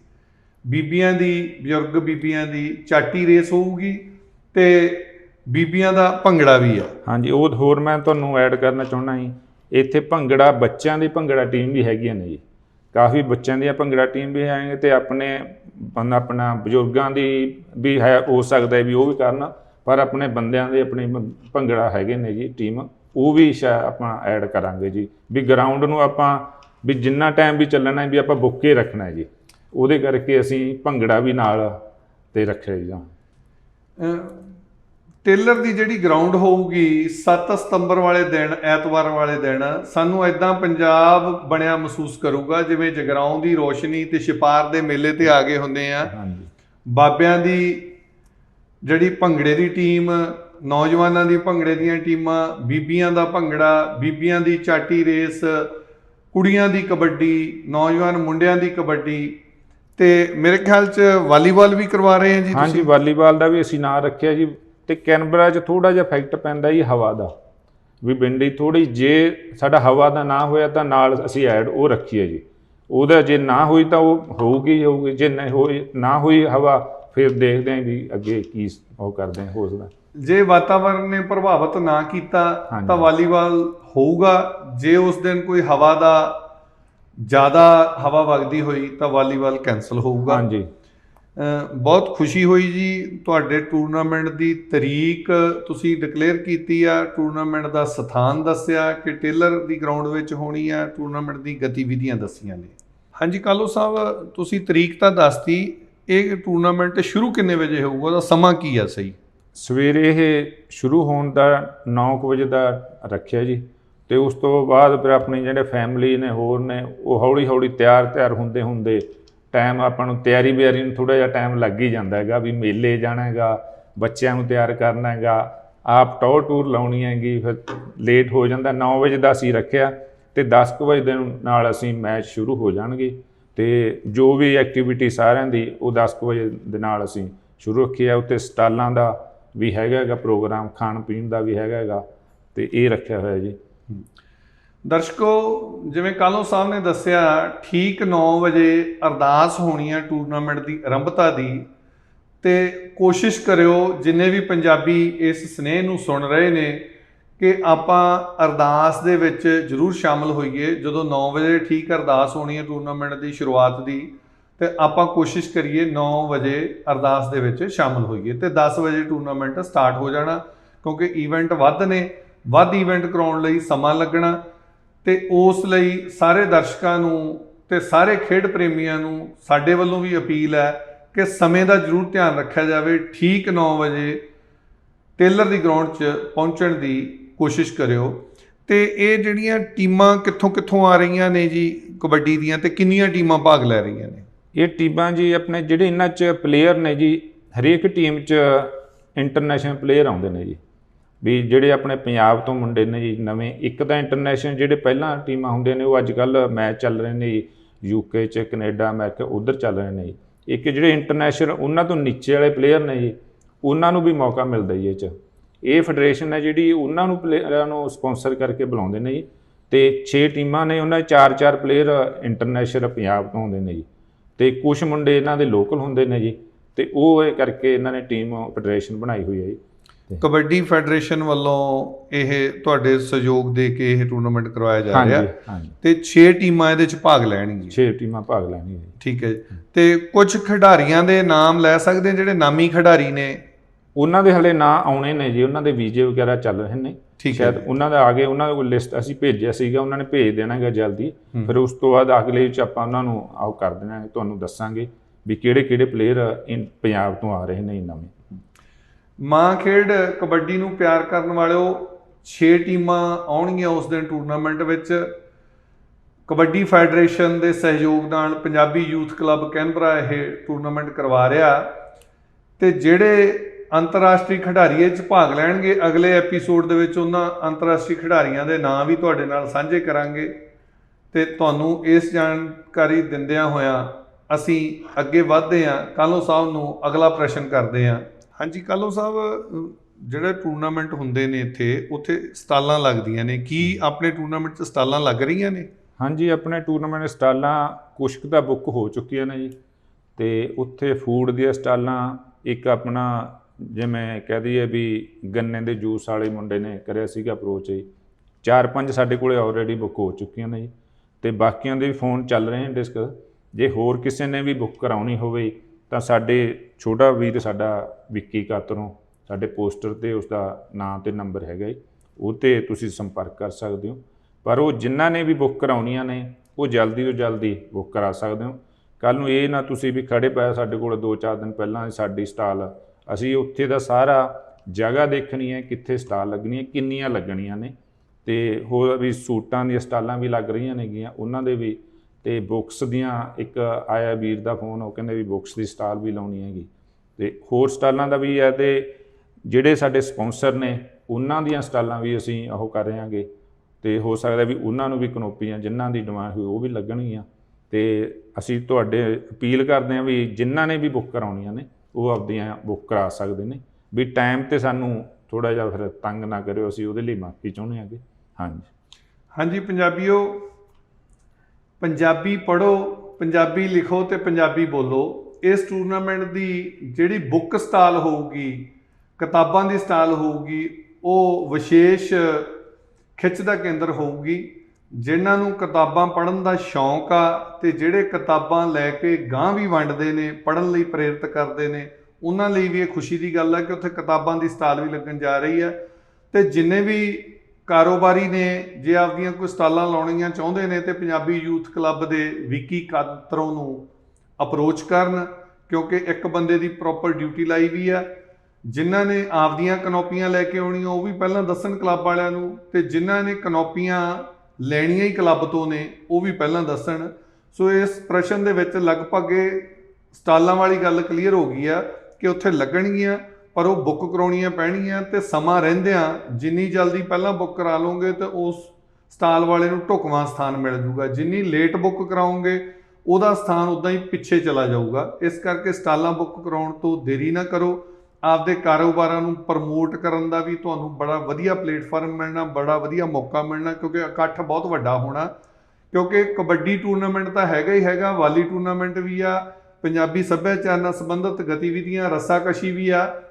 ਬੀਬੀਆਂ ਦੀ, ਬਜ਼ੁਰਗ ਬੀਬੀਆਂ ਦੀ ਚਾਟੀ ਰੇਸ ਹੋਊਗੀ ਤੇ ਬੀਬੀਆਂ ਦਾ ਭੰਗੜਾ ਵੀ ਆ। ਹਾਂਜੀ, ਉਹ ਹੋਰ ਮੈਂ ਤੁਹਾਨੂੰ ਐਡ ਕਰਨਾ ਚਾਹੁੰਦਾ ਜੀ। ਇੱਥੇ ਭੰਗੜਾ ਬੱਚਿਆਂ ਦੀ ਭੰਗੜਾ ਟੀਮ ਵੀ ਹੈਗੀਆਂ ਨੇ ਜੀ। ਕਾਫੀ ਬੱਚਿਆਂ ਦੀਆਂ ਭੰਗੜਾ ਟੀਮ ਵੀ ਹੈਗੇ ਤੇ ਆਪਣੇ ਬੰਦਾ ਆਪਣਾ ਬਜ਼ੁਰਗਾਂ ਦੀ ਵੀ ਹੈ, ਹੋ ਸਕਦਾ ਵੀ ਉਹ ਵੀ ਕਰਨ, ਪਰ ਆਪਣੇ ਬੰਦਿਆਂ ਦੇ ਆਪਣੇ ਭੰਗੜਾ ਹੈਗੇ ਨੇ ਜੀ ਟੀਮ ਉਹ ਵੀ ਸ਼ਾ ਆਪਾਂ ਐਡ ਕਰਾਂਗੇ ਜੀ। ਵੀ ਗਰਾਊਂਡ ਨੂੰ ਆਪਾਂ, ਵੀ ਜਿੰਨਾ ਟਾਈਮ ਵੀ ਚੱਲਣਾ ਹੈ ਵੀ ਆਪਾਂ ਬੁੱਕੇ ਰੱਖਣਾ ਹੈ ਜੀ। ਉਹਦੇ ਕਰਕੇ ਅਸੀਂ ਭੰਗੜਾ ਵੀ ਨਾਲ ਤੇ ਰੱਖਿਆ ਜੀ। ਟੇਲਰ ਦੀ ਜਿਹੜੀ ਗਰਾਊਂਡ ਹੋਊਗੀ 7 ਸਤੰਬਰ ਵਾਲੇ ਦਿਨ ਐਤਵਾਰ ਵਾਲੇ ਦਿਨ ਸਾਨੂੰ ਐਦਾਂ ਪੰਜਾਬ ਬਣਿਆ ਮਹਿਸੂਸ ਕਰੂਗਾ ਜਿਵੇਂ ਜਗਰਾਉਂ ਦੀ ਰੋਸ਼ਨੀ ਤੇ ਛਪਾਰ ਦੇ ਮੇਲੇ ਤੇ ਆ ਗਏ ਹੁੰਦੇ ਆ। ਹਾਂਜੀ। ਬਾਬਿਆਂ ਦੀ ਜਿਹੜੀ ਭੰਗੜੇ ਦੀ ਟੀਮ ਨੌਜਵਾਨਾਂ ਦੀ ਭੰਗੜੇ ਦੀਆਂ ਟੀਮਾਂ ਬੀਬੀਆਂ ਦਾ ਭੰਗੜਾ ਬੀਬੀਆਂ ਦੀ ਚਾਟੀ ਰੇਸ ਕੁੜੀਆਂ ਦੀ ਕਬੱਡੀ ਨੌਜਵਾਨ ਮੁੰਡਿਆਂ ਦੀ ਕਬੱਡੀ ਤੇ ਮੇਰੇ ਖਿਆਲ ਚ ਵਾਲੀਬਾਲ ਵੀ ਕਰਵਾ ਰਹੇ ਹਾਂ ਜੀ ਹਾਂਜੀ ਤੁਸੀਂ ਵਾਲੀਬਾਲ ਦਾ ਵੀ ਅਸੀਂ ਨਾਂ ਰੱਖਿਆ ਜੀ ਤੇ ਕੈਨਬਰਾ 'ਚ ਥੋੜਾ ਜਿਹਾ ਇਫੈਕਟ ਪੈਂਦਾ ਜੀ ਹਵਾ ਦਾ। ਵੀ ਬਿੰਡੀ ਥੋੜੀ ਜੇ ਸਾਡਾ ਹਵਾ ਦਾ ਨਾ ਹੋਇਆ ਤਾਂ ਨਾਲ ਅਸੀਂ ਐਡ ਉਹ ਰੱਖੀ ਹੈ ਜੀ। ਉਹਦਾ ਜੇ ਨਾ ਹੋਈ ਤਾਂ ਉਹ ਹੋਊਗੀ ਹੋਊਗੀ ਜੇ ਨਹੀਂ ਹੋਈ ਨਾ ਹੋਈ ਹਵਾ ਫਿਰ ਦੇਖਦੇ ਹਾਂ ਵੀ ਅੱਗੇ ਕੀ ਉਹ ਕਰਦੇ ਹਾਂ ਹੋ ਸਕਦਾ। ਜੇ ਵਾਤਾਵਰਣ ਨੇ ਪ੍ਰਭਾਵਿਤ ਨਾ ਕੀਤਾ ਹਾਂਜੀ। ਤਾਂ ਵਾਲੀਬਾਲ ਹੋਊਗਾ ਜੇ ਉਸ ਦਿਨ ਕੋਈ ਹਵਾ ਦਾ ਜ਼ਿਆਦਾ ਹਵਾ ਵਗਦੀ ਹੋਈ ਤਾਂ ਵਾਲੀਬਾਲ ਕੈਨਸਲ ਹੋਊਗਾ। ਹਾਂਜੀ। ਬਹੁਤ ਖੁਸ਼ੀ ਹੋਈ ਜੀ ਤੁਹਾਡੇ ਟੂਰਨਾਮੈਂਟ ਦੀ ਤਰੀਕ। ਤੁਸੀਂ ਡਿਕਲੇਅਰ ਕੀਤੀ ਆ ਟੂਰਨਾਮੈਂਟ ਦਾ ਸਥਾਨ ਦੱਸਿਆ ਕਿ ਟੇਲਰ ਦੀ ਗਰਾਊਂਡ ਵਿੱਚ ਹੋਣੀ ਆ ਟੂਰਨਾਮੈਂਟ ਦੀ ਗਤੀਵਿਧੀਆਂ ਦੱਸੀਆਂ ਨੇ। ਹਾਂਜੀ ਕਾਲੋ ਸਾਹਿਬ ਤੁਸੀਂ ਤਰੀਕ ਤਾਂ ਦੱਸਤੀ ਇਹ ਟੂਰਨਾਮੈਂਟ ਸ਼ੁਰੂ ਕਿੰਨੇ ਵਜੇ ਹੋਊਗਾ? ਉਹਦਾ ਸਮਾਂ ਕੀ ਆ ਸਹੀ? ਸਵੇਰੇ ਇਹ ਸ਼ੁਰੂ ਹੋਣ ਦਾ 9 ਵਜੇ ਦਾ ਰੱਖਿਆ ਜੀ। ਤੇ ਉਸ ਤੋਂ ਬਾਅਦ ਫਿਰ ਆਪਣੀ ਜਿਹੜੇ ਫੈਮਿਲੀ ਨੇ, ਹੋਰ ਨੇ, ਉਹ ਹੌਲੀ ਹੌਲੀ ਤਿਆਰ ਤਿਆਰ ਹੁੰਦੇ ਹੁੰਦੇ ਟਾਈਮ ਆਪਾਂ ਨੂੰ ਤਿਆਰੀ ਬਿਆਰੀ ਨੂੰ ਥੋੜਾ ਜਿਹਾ ਟਾਈਮ ਲੱਗ ਹੀ ਜਾਂਦਾ ਹੈਗਾ ਵੀ ਮੇਲੇ ਜਾਣਾ ਹੈਗਾ, ਬੱਚਿਆਂ ਨੂੰ ਤਿਆਰ ਕਰਨਾ ਹੈਗਾ। ਆਪ ਟੌਰ ਟੂਰ ਲਾਉਣੀ ਹੈਗੀ, ਫਿਰ ਲੇਟ ਹੋ ਜਾਂਦਾ 9 ਵਜੇ ਦਾ ਅਸੀਂ ਰੱਖਿਆ ਤੇ 10 ਕੁ ਵਜੇ ਦੇ ਨਾਲ ਅਸੀਂ ਮੈਚ ਸ਼ੁਰੂ ਹੋ ਜਾਣਗੇ ਤੇ ਜੋ ਵੀ ਐਕਟੀਵਿਟੀ ਸਾਰਿਆਂ ਦੀ, ਉਹ 10 ਕੁ ਵਜੇ ਦੇ ਨਾਲ ਅਸੀਂ ਸ਼ੁਰੂ ਰੱਖੀ ਹੈ। ਉੱਤੇ ਸਟਾਲਾਂ ਦਾ ਵੀ ਹੈਗਾ ਹੈਗਾ ਪ੍ਰੋਗਰਾਮ ਖਾਣ ਪੀਣ ਦਾ ਵੀ ਹੈਗਾ ਹੈਗਾ ਤੇ ਇਹ ਰੱਖਿਆ ਹੋਇਆ ਜੀ। ਦਰਸ਼ਕੋ, ਜਿਵੇਂ ਕਾਲੋ ਸਾਹਿਬ ਨੇ ਦੱਸਿਆ, ਠੀਕ 9 ਵਜੇ ਅਰਦਾਸ ਹੋਣੀ ਹੈ ਟੂਰਨਾਮੈਂਟ ਦੀ, ਆਰੰਭਤਾ ਦੀ। ਤੇ ਕੋਸ਼ਿਸ਼ ਕਰਿਓ, ਜਿੰਨੇ ਵੀ ਪੰਜਾਬੀ ਇਸ ਸਨੇਹ ਨੂੰ ਸੁਣ ਰਹੇ ਨੇ, ਕਿ ਆਪਾਂ ਅਰਦਾਸ ਦੇ ਵਿੱਚ ਜ਼ਰੂਰ ਸ਼ਾਮਲ ਹੋਈਏ। ਜਦੋਂ 9 ਵਜੇ ਠੀਕ ਅਰਦਾਸ ਹੋਣੀ ਹੈ ਟੂਰਨਾਮੈਂਟ ਦੀ ਸ਼ੁਰੂਆਤ ਦੀ, ਤੇ ਆਪਾਂ ਕੋਸ਼ਿਸ਼ ਕਰੀਏ 9 ਵਜੇ ਅਰਦਾਸ ਦੇ ਵਿੱਚ ਸ਼ਾਮਲ ਹੋਈਏ। ਤੇ 10 ਵਜੇ ਟੂਰਨਾਮੈਂਟ ਸਟਾਰਟ ਹੋ ਜਾਣਾ, ਕਿਉਂਕਿ ਇਵੈਂਟ ਵੱਧ ਨੇ। ਵੱਧ ਇਵੈਂਟ ਕਰਾਉਣ ਲਈ ਸਮਾਂ ਲੱਗਣਾ ਤੇ ਉਸ ਲਈ ਸਾਰੇ ਦਰਸ਼ਕਾਂ ਨੂੰ ਤੇ ਸਾਰੇ ਖੇਡ ਪ੍ਰੇਮੀਆਂ ਨੂੰ ਸਾਡੇ ਵੱਲੋਂ ਵੀ ਅਪੀਲ ਹੈ ਕਿ ਸਮੇਂ ਦਾ ਜ਼ਰੂਰ ਧਿਆਨ ਰੱਖਿਆ ਜਾਵੇ, ਠੀਕ 9 ਵਜੇ ਟੇਲਰ ਦੀ ਗਰਾਊਂਡ 'ਚ ਪਹੁੰਚਣ ਦੀ ਕੋਸ਼ਿਸ਼ ਕਰਿਓ। ਤੇ ਇਹ ਜਿਹੜੀਆਂ ਟੀਮਾਂ ਕਿੱਥੋਂ ਕਿੱਥੋਂ ਆ ਰਹੀਆਂ ਨੇ ਜੀ ਕਬੱਡੀ ਦੀਆਂ ਤੇ ਕਿੰਨੀਆਂ ਟੀਮਾਂ ਭਾਗ ਲੈ ਰਹੀਆਂ ਨੇ? ਇਹ ਟੀਮਾਂ ਜੀ ਆਪਣੇ ਜਿਹੜੇ ਇਹਨਾਂ 'ਚ ਪਲੇਅਰ ਨੇ ਜੀ, ਹਰੇਕ ਟੀਮ 'ਚ ਇੰਟਰਨੈਸ਼ਨਲ ਪਲੇਅਰ ਆਉਂਦੇ ਨੇ ਜੀ। ਵੀ ਜਿਹੜੇ ਆਪਣੇ ਪੰਜਾਬ ਤੋਂ ਮੁੰਡੇ ਨੇ ਜੀ ਨਵੇਂ, ਇੱਕ ਤਾਂ ਇੰਟਰਨੈਸ਼ਨਲ ਜਿਹੜੇ ਪਹਿਲਾਂ ਟੀਮਾਂ ਹੁੰਦੇ ਨੇ ਉਹ ਅੱਜ ਕੱਲ ਮੈਚ ਚੱਲ ਰਹੇ ਨੇ ਜੀ ਯੂਕੇ 'ਚ, ਕੈਨੇਡਾ, ਅਮਰੀਕਾ, ਉਧਰ ਚੱਲ ਰਹੇ ਨੇ ਜੀ। ਇੱਕ ਜਿਹੜੇ ਇੰਟਰਨੈਸ਼ਨਲ ਉਹਨਾਂ ਤੋਂ ਨੀਚੇ ਵਾਲੇ ਪਲੇਅਰ ਨੇ ਜੀ, ਉਹਨਾਂ ਨੂੰ ਵੀ ਮੌਕਾ ਮਿਲਦਾ ਜੀ ਇਹ 'ਚ। ਇਹ ਫੈਡਰੇਸ਼ਨ ਹੈ ਜਿਹੜੀ ਉਹਨਾਂ ਨੂੰ ਪਲੇਅਰਾਂ ਨੂੰ ਸਪਾਂਸਰ ਕਰਕੇ ਬੁਲਾਉਂਦੇ ਨੇ ਜੀ। ਤੇ 6 ਟੀਮਾਂ ਨੇ, ਉਹਨਾਂ ਦੇ 4-4 ਪਲੇਅਰ ਇੰਟਰਨੈਸ਼ਨਲ ਪੰਜਾਬ ਤੋਂ ਆਉਂਦੇ ਨੇ ਜੀ। ਤੇ ਕੁਝ ਮੁੰਡੇ ਇਹਨਾਂ ਦੇ ਲੋਕਲ ਹੁੰਦੇ ਨੇ ਜੀ, ਤੇ ਉਹ ਇਹ ਕਰਕੇ ਇਹਨਾਂ ਨੇ ਟੀਮ ਫੈਡਰੇਸ਼ਨ ਬਣਾਈ ਹੋਈ ਹੈ ਜੀ। ਕਬੱਡੀ ਫੈਡਰੇਸ਼ਨ ਵੱਲੋਂ ਇਹ ਤੁਹਾਡੇ ਸਹਿਯੋਗ ਦੇ ਕੇ ਇਹ ਟੂਰਨਾਮੈਂਟ ਕਰਵਾਇਆ ਜਾ ਰਿਹਾ। ਹਾਂਜੀ ਤੇ 6 ਟੀਮਾਂ ਇਹਦੇ 'ਚ ਭਾਗ ਲੈਣਗੀਆਂ। 6 ਟੀਮਾਂ ਭਾਗ ਲੈਣਗੀਆਂ ਠੀਕ ਹੈ। ਤੇ ਕੁਝ ਖਿਡਾਰੀਆਂ ਦੇ ਨਾਮ ਲੈ ਸਕਦੇ ਜਿਹੜੇ ਨਾਮੀ ਖਿਡਾਰੀ ਨੇ? ਉਹਨਾਂ ਦੇ ਹਲੇ ਨਾਂ ਆਉਣੇ ਨੇ ਜੀ। ਉਹਨਾਂ ਦੇ ਵੀਜ਼ੇ ਵਗੈਰਾ ਚੱਲ ਰਹੇ ਨੇ। ਠੀਕ ਹੈ ਉਹਨਾਂ ਦਾ ਆ ਗਏ ਉਹਨਾਂ ਦਾ ਕੋਈ ਲਿਸਟ ਅਸੀਂ ਭੇਜਿਆ ਸੀਗਾ। ਉਹਨਾਂ ਨੇ ਭੇਜ ਦੇਣਾ ਹੈਗਾ ਜਲਦੀ। ਫਿਰ ਉਸ ਤੋਂ ਬਾਅਦ ਅਗਲੇ ਵਿੱਚ ਆਪਾਂ ਉਹਨਾਂ ਨੂੰ ਆਓ ਕਰ ਦੇਣਾ। ਤੁਹਾਨੂੰ ਦੱਸਾਂਗੇ ਵੀ ਕਿਹੜੇ ਕਿਹੜੇ ਪਲੇਅਰ ਪੰਜਾਬ ਤੋਂ ਆ ਰਹੇ ਨੇ ਨਵੇਂ। ਮਾਂ ਖੇਡ ਕਬੱਡੀ ਨੂੰ ਪਿਆਰ ਕਰਨ ਵਾਲਿਓ 6 ਟੀਮਾਂ ਆਉਣਗੀਆਂ ਉਸ ਦਿਨ ਟੂਰਨਾਮੈਂਟ ਵਿੱਚ। ਕਬੱਡੀ ਫੈਡਰੇਸ਼ਨ ਦੇ ਸਹਿਯੋਗ ਨਾਲ ਪੰਜਾਬੀ ਯੂਥ ਕਲੱਬ ਕੈਨਬਰਾ ਇਹ ਟੂਰਨਾਮੈਂਟ ਕਰਵਾ ਰਿਹਾ ਤੇ ਜਿਹੜੇ ਅੰਤਰਰਾਸ਼ਟਰੀ ਖਿਡਾਰੀ ਇਹ 'ਚ ਭਾਗ ਲੈਣਗੇ, ਅਗਲੇ ਐਪੀਸੋਡ ਦੇ ਵਿੱਚ ਉਹਨਾਂ ਅੰਤਰਰਾਸ਼ਟਰੀ ਖਿਡਾਰੀਆਂ ਦੇ ਨਾਂ ਵੀ ਤੁਹਾਡੇ ਨਾਲ ਸਾਂਝੇ ਕਰਾਂਗੇ ਤੇ ਤੁਹਾਨੂੰ ਇਸ ਜਾਣਕਾਰੀ ਦਿੰਦਿਆਂ ਹੋਇਆਂ ਅਸੀਂ ਅੱਗੇ ਵਧਦੇ ਹਾਂ। ਕਾਲੋ ਸਾਹਿਬ ਨੂੰ ਅਗਲਾ ਪ੍ਰਸ਼ਨ ਕਰਦੇ ਹਾਂ। ਹਾਂਜੀ, ਕਾਲੋ ਸਾਹਿਬ ਜਿਹੜੇ ਟੂਰਨਾਮੈਂਟ ਹੁੰਦੇ ਨੇ ਇੱਥੇ, ਉੱਥੇ ਸਟਾਲਾਂ ਲੱਗਦੀਆਂ ਨੇ। ਕੀ ਆਪਣੇ ਟੂਰਨਾਮੈਂਟ 'ਚ ਸਟਾਲਾਂ ਲੱਗ ਰਹੀਆਂ ਨੇ? ਹਾਂਜੀ, ਆਪਣੇ ਟੂਰਨਾਮੈਂਟ ਸਟਾਲਾਂ, ਕੁਸ਼ਕ ਕੁ ਤਾਂ ਬੁੱਕ ਹੋ ਚੁੱਕੀਆਂ ਨੇ ਜੀ। ਤੇ ਉੱਥੇ ਫੂਡ ਦੀਆਂ ਸਟਾਲਾਂ, ਇੱਕ ਆਪਣਾ ਜਿਵੇਂ ਕਹਿ ਦਈਏ ਵੀ ਗੰਨੇ ਦੇ ਜੂਸ ਵਾਲੇ ਮੁੰਡੇ ਨੇ ਕਰਿਆ ਸੀਗਾ ਅਪਰੋਚ ਜੀ। ਚਾਰ ਪੰਜ ਸਾਡੇ ਕੋਲੇ ਆਲਰੇਡੀ ਬੁੱਕ ਹੋ ਚੁੱਕੀਆਂ ਨੇ ਜੀ। ਤੇ ਬਾਕੀਆਂ ਦੇ ਵੀ ਫੋਨ ਚੱਲ ਰਹੇ ਨੇ ਡਿਸਕ ਜੇ ਹੋਰ ਕਿਸੇ ਨੇ ਵੀ ਬੁੱਕ ਕਰਾਉਣੀ ਹੋਵੇ ਤਾਂ ਸਾਡੇ ਛੋਟਾ ਵੀਰ ਸਾਡਾ ਵਿੱਕੀ ਕਾਤਰੋਂ ਸਾਡੇ ਪੋਸਟਰ ਤੇ ਉਸ ਦਾ ਨਾਮ ਤੇ ਨੰਬਰ ਹੈਗਾ ਜੀ, ਉਹ ਤੇ ਤੁਸੀਂ ਸੰਪਰਕ ਕਰ ਸਕਦੇ ਹੋ। ਪਰ ਉਹ ਜਿਨ੍ਹਾਂ ਨੇ ਵੀ ਬੁੱਕ ਕਰਾਉਣੀਆਂ ਨੇ, ਉਹ ਜਲਦੀ ਤੋਂ ਜਲਦੀ ਬੁੱਕ ਕਰਾ ਸਕਦੇ ਹੋ। ਕੱਲ ਨੂੰ ਇਹ ਨਾ ਤੁਸੀਂ ਵੀ ਖੜੇ ਪਏ ਸਾਡੇ ਕੋਲ 2-4 ਦਿਨ ਪਹਿਲਾਂ ਸਾਡੀ ਸਟਾਲ, ਅਸੀਂ ਉੱਥੇ ਦਾ ਸਾਰਾ ਜਗ੍ਹਾ ਦੇਖਣੀ ਹੈ, ਕਿੱਥੇ ਸਟਾਲ ਲੱਗਣੀ ਹੈ, ਕਿੰਨੀਆਂ ਲੱਗਣੀਆਂ ਨੇ ਤੇ ਹੋਰ ਵੀ ਸੂਟਾਂ ਦੀਆਂ ਸਟਾਲਾਂ ਵੀ ਲੱਗ ਰਹੀਆਂ ਨੇਗੀਆਂ, ਉਹਨਾਂ ਦੇ ਵੀ ਤੇ ਬੁੱਕਸ ਦੀਆਂ ਇੱਕ ਆਇਆ ਵੀਰ ਦਾ ਫੋਨ, ਉਹ ਕਹਿੰਦੇ ਵੀ ਬੁੱਕਸ ਦੀ ਸਟਾਲ ਵੀ ਲਾਉਣੀ ਹੈਗੀ। ਤੇ ਹੋਰ ਸਟਾਲਾਂ ਦਾ ਵੀ ਹੈ ਤੇ ਜਿਹੜੇ ਸਾਡੇ ਸਪਾਂਸਰ ਨੇ, ਉਹਨਾਂ ਦੀਆਂ ਸਟਾਲਾਂ ਵੀ ਅਸੀਂ ਉਹ ਕਰ ਰਹੇ ਹਾਂਗੇ। ਤੇ ਹੋ ਸਕਦਾ ਵੀ ਉਹਨਾਂ ਨੂੰ ਵੀ ਕਨੋਪੀਆਂ, ਜਿਨ੍ਹਾਂ ਦੀ ਡਿਮਾਂਡ ਹੋਈ ਉਹ ਵੀ ਲੱਗਣਗੀਆਂ। ਤੇ ਅਸੀਂ ਤੁਹਾਡੇ ਅਪੀਲ ਕਰਦੇ ਹਾਂ ਵੀ ਜਿਨ੍ਹਾਂ ਨੇ ਵੀ ਬੁੱਕ ਕਰਾਉਣੀਆਂ ਨੇ, ਉਹ ਆਪਦੀਆਂ ਬੁੱਕ ਕਰਾ ਸਕਦੇ ਨੇ। ਵੀ ਟਾਈਮ ਤੇ ਸਾਨੂੰ ਥੋੜਾ ਜਿਹਾ ਫਿਰ ਤੰਗ ਨਾ ਕਰਿਓ, ਅਸੀਂ ਉਹਦੇ ਲਈ ਮਾਫੀ ਚਾਹੁੰਦੇ ਹਾਂਗੇ। ਹਾਂਜੀ। ਹਾਂਜੀ, ਪੰਜਾਬੀਓ ਪੰਜਾਬੀ ਪੜ੍ਹੋ, ਪੰਜਾਬੀ ਲਿਖੋ ਤੇ ਪੰਜਾਬੀ ਬੋਲੋ। ਇਸ ਟੂਰਨਾਮੈਂਟ ਦੀ ਜਿਹੜੀ ਬੁੱਕ ਸਟਾਲ ਹੋਊਗੀ, ਕਿਤਾਬਾਂ ਦੀ ਸਟਾਲ ਹੋਊਗੀ, ਉਹ ਵਿਸ਼ੇਸ਼ ਖਿੱਚ ਦਾ ਕੇਂਦਰ ਹੋਊਗੀ। ਜਿਨ੍ਹਾਂ ਨੂੰ ਕਿਤਾਬਾਂ ਪੜ੍ਹਨ ਦਾ ਸ਼ੌਂਕ ਆ ਤੇ ਜਿਹੜੇ ਕਿਤਾਬਾਂ ਲੈ ਕੇ ਗਾਂ ਵੀ ਵੰਡਦੇ ਨੇ, ਪੜ੍ਹਨ ਲਈ ਪ੍ਰੇਰਿਤ ਕਰਦੇ ਨੇ, ਉਹਨਾਂ ਲਈ ਵੀ ਇਹ ਖੁਸ਼ੀ ਦੀ ਗੱਲ ਹੈ ਕਿ ਉੱਥੇ ਕਿਤਾਬਾਂ ਦੀ ਸਟਾਲ ਵੀ ਲੱਗਣ ਜਾ ਰਹੀ ਹੈ ਤੇ ਜਿੰਨੇ ਵੀ ਕਾਰੋਬਾਰੀ ਨੇ ਜੇ ਆਪਦੀਆਂ ਕੋਈ ਸਟਾਲਾਂ ਲਾਉਣੀਆਂ ਚਾਹੁੰਦੇ ਨੇ ਤੇ ਪੰਜਾਬੀ ਯੂਥ ਕਲੱਬ ਦੇ ਵਿੱਕੀ ਕਾਤਰੋਂ ਨੂੰ ਅਪਰੋਚ ਕਰਨ, ਕਿਉਂਕਿ ਇੱਕ ਬੰਦੇ ਦੀ ਪ੍ਰੋਪਰ ਡਿਊਟੀ ਲਾਈ ਵੀ ਆ। ਜਿਨ੍ਹਾਂ ਨੇ ਆਪਦੀਆਂ ਕਨੋਪੀਆਂ ਲੈ ਕੇ ਆਉਣੀਆਂ, ਉਹ ਵੀ ਪਹਿਲਾਂ ਦੱਸਣ ਕਲੱਬ ਵਾਲਿਆਂ ਨੂੰ, ਤੇ ਜਿਨ੍ਹਾਂ ਨੇ ਕਨੋਪੀਆਂ ਲੈਣੀਆਂ ਹੀ ਕਲੱਬ ਤੋਂ ਨੇ, ਉਹ ਵੀ ਪਹਿਲਾਂ ਦੱਸਣ। ਸੋ ਇਸ ਪ੍ਰਸ਼ਨ ਦੇ ਵਿੱਚ ਲਗਭਗ ਇਹ ਸਟਾਲਾਂ ਵਾਲੀ ਗੱਲ ਕਲੀਅਰ ਹੋ ਗਈ ਆ ਕਿ ਉੱਥੇ ਲੱਗਣਗੀਆਂ। ਪਰ ਉਹ ਬੁੱਕ ਕਰਾਉਣੀਆਂ ਪੈਣਗੀਆਂ ਤੇ ਸਮਾਂ ਰਹਿੰਦਿਆਂ ਜਿੰਨੀ ਜਲਦੀ ਪਹਿਲਾਂ ਬੁੱਕ ਕਰਾ ਲਓਗੇ ਤੇ ਉਸ ਸਟਾਲ ਵਾਲੇ ਨੂੰ ਢੁਕਵਾਂ ਸਥਾਨ ਮਿਲ ਜੂਗਾ। ਜਿੰਨੀ ਲੇਟ ਬੁੱਕ ਕਰਾਓਗੇ, ਉਹਦਾ ਸਥਾਨ ਉਦਾਂ ਹੀ ਪਿੱਛੇ ਚਲਾ ਜਾਊਗਾ। ਇਸ ਕਰਕੇ ਸਟਾਲਾਂ ਬੁੱਕ ਕਰਾਉਣ ਤੋਂ ਦੇਰੀ ਨਾ ਕਰੋ। ਆਪਦੇ ਕਾਰੋਬਾਰਾਂ ਨੂੰ ਪ੍ਰਮੋਟ ਕਰਨ ਦਾ ਵੀ ਤੁਹਾਨੂੰ ਬੜਾ ਵਧੀਆ ਪਲੇਟਫਾਰਮ ਮਿਲਣਾ, ਬੜਾ ਵਧੀਆ ਮੌਕਾ ਮਿਲਣਾ, ਕਿਉਂਕਿ ਇਕੱਠ ਬਹੁਤ ਵੱਡਾ ਹੋਣਾ। ਕਿਉਂਕਿ ਕਬੱਡੀ ਟੂਰਨਾਮੈਂਟ ਤਾਂ ਹੈਗਾ ਹੀ ਹੈਗਾ, ਵਾਲੀ ਟੂਰਨਾਮੈਂਟ ਵੀ ਆ, ਪੰਜਾਬੀ ਸੱਭਿਆਚਾਰ ਨਾਲ ਸੰਬੰਧਿਤ ਗਤੀਵਿਧੀਆਂ, ਰੱਸਾਕਸ਼ੀ ਵੀ ਆ।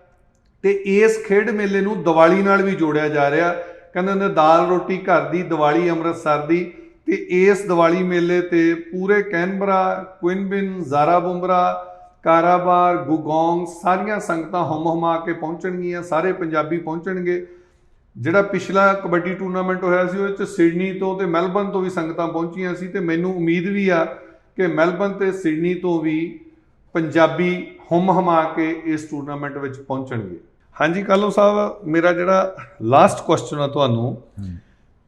ਤੇ ਇਸ ਖੇਡ ਮੇਲੇ ਨੂੰ ਦੀਵਾਲੀ ਨਾਲ ਵੀ ਜੋੜਿਆ ਜਾ ਰਿਹਾ। ਕਹਿੰਦੇ ਨੇ ਦਾਲ ਰੋਟੀ ਘਰ ਦੀ, ਦੀਵਾਲੀ ਅੰਮ੍ਰਿਤਸਰ ਦੀ। ਤੇ ਇਸ ਦੀਵਾਲੀ ਮੇਲੇ ਤੇ ਪੂਰੇ ਕੈਨਬਰਾ, ਕੁਇਨਬਿਨ, ਜ਼ਾਰਾ ਬੁੰਬਰਾ, ਕਾਰਾਬਾਰ, ਗੁਗੋਂਗ ਸਾਰੀਆਂ ਸੰਗਤਾਂ ਹਮ ਹਮਾ ਕੇ ਪਹੁੰਚਣਗੀਆਂ, ਸਾਰੇ ਪੰਜਾਬੀ ਪਹੁੰਚਣਗੇ। ਜਿਹੜਾ ਪਿਛਲਾ ਕਬੱਡੀ ਟੂਰਨਾਮੈਂਟ ਹੋਇਆ ਸੀ ਉਹਦੇ ਚ ਸਿਡਨੀ ਤੋਂ ਤੇ ਮੈਲਬਨ ਤੋਂ ਵੀ ਸੰਗਤਾਂ ਪਹੁੰਚੀਆਂ ਸੀ ਤੇ ਮੈਨੂੰ ਉਮੀਦ ਵੀ ਆ ਕਿ ਮੈਲਬਨ ਤੇ ਸਿਡਨੀ ਤੋਂ ਵੀ ਪੰਜਾਬੀ ਹਮ ਹਮਾ ਕੇ ਇਸ ਟੂਰਨਾਮੈਂਟ ਵਿੱਚ ਪਹੁੰਚਣਗੇ। ਹਾਂਜੀ ਕਾਲੋ ਸਾਹਿਬ ਮੇਰਾ ਜਿਹੜਾ ਲਾਸਟ ਕੁਐਸਚਨ ਆ ਤੁਹਾਨੂੰ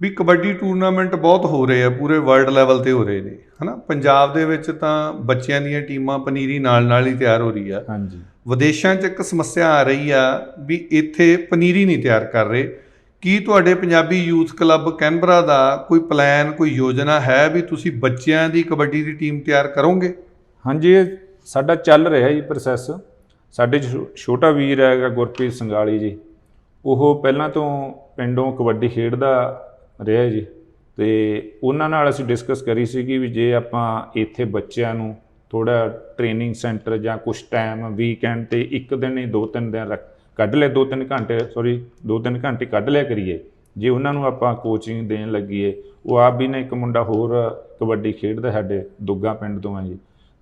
ਵੀ ਕਬੱਡੀ ਟੂਰਨਾਮੈਂਟ ਬਹੁਤ ਹੋ ਰਹੇ ਆ ਪੂਰੇ ਵਰਲਡ ਲੈਵਲ ਤੇ ਹੋ ਰਹੇ ਨੇ ਹਨਾ? ਪੰਜਾਬ ਦੇ ਵਿੱਚ ਤਾਂ ਬੱਚਿਆਂ ਦੀਆਂ ਟੀਮਾਂ ਪਨੀਰੀ ਨਾਲ ਨਾਲ ਹੀ ਤਿਆਰ ਹੋ ਰਹੀ ਆ। ਹਾਂਜੀ। ਵਿਦੇਸ਼ਾਂ 'ਚ ਇੱਕ ਸਮੱਸਿਆ ਆ ਰਹੀ ਆ ਵੀ ਇੱਥੇ ਪਨੀਰੀ ਨਹੀਂ ਤਿਆਰ ਕਰ ਰਹੇ। ਕੀ ਤੁਹਾਡੇ ਪੰਜਾਬੀ ਯੂਥ ਕਲੱਬ ਕੈਨਬਰਾ ਦਾ ਕੋਈ ਪਲਾਨ ਕੋਈ ਯੋਜਨਾ ਹੈ ਵੀ ਤੁਸੀਂ ਬੱਚਿਆਂ ਦੀ ਕਬੱਡੀ ਦੀ ਟੀਮ ਤਿਆਰ ਕਰੋਗੇ? ਹਾਂਜੀ ਸਾਡਾ ਚੱਲ ਰਿਹਾ ਜੀ ਪ੍ਰੋਸੈਸ ਸਾਡੇ ਛੋ- ਛੋਟਾ ਵੀਰ ਹੈਗਾ ਗੁਰਪ੍ਰੀਤ ਸੰਗਾਲੀ ਜੀ। ਉਹ ਪਹਿਲਾਂ ਤੋਂ ਪਿੰਡੋਂ ਕਬੱਡੀ ਖੇਡਦਾ ਰਿਹਾ ਜੀ ਤੇ ਉਹਨਾਂ ਨਾਲ ਅਸੀਂ ਡਿਸਕਸ ਕਰੀ ਸੀ ਵੀ ਜੇ ਆਪਾਂ ਇੱਥੇ ਬੱਚਿਆਂ ਨੂੰ ਥੋੜਾ ਟ੍ਰੇਨਿੰਗ ਸੈਂਟਰ ਜਾਂ ਕੁਝ ਟਾਈਮ ਵੀਕਐਂਡ ਤੇ ਇੱਕ ਦਿਨ ਹੀ ਦੋ ਤਿੰਨ ਦਿਨ ਰੱਖ- ਕੱਢ ਲਿਆ ਦੋ ਤਿੰਨ ਘੰਟੇ ਸੌਰੀ ਦੋ ਤਿੰਨ ਘੰਟੇ ਕੱਢ ਲਿਆ ਕਰੀਏ। ਜੇ ਉਹਨਾਂ ਨੂੰ ਆਪਾਂ ਕੋਚਿੰਗ ਦੇਣ ਲੱਗੀਏ, ਉਹ ਆਪ ਵੀ ਨੇ ਇੱਕ ਮੁੰਡਾ ਹੋਰ ਕਬੱਡੀ ਖੇਡਦਾ ਸਾਡੇ ਦੁੱਗਾ ਪਿੰਡ ਤੋਂ ਆ ਜੀ।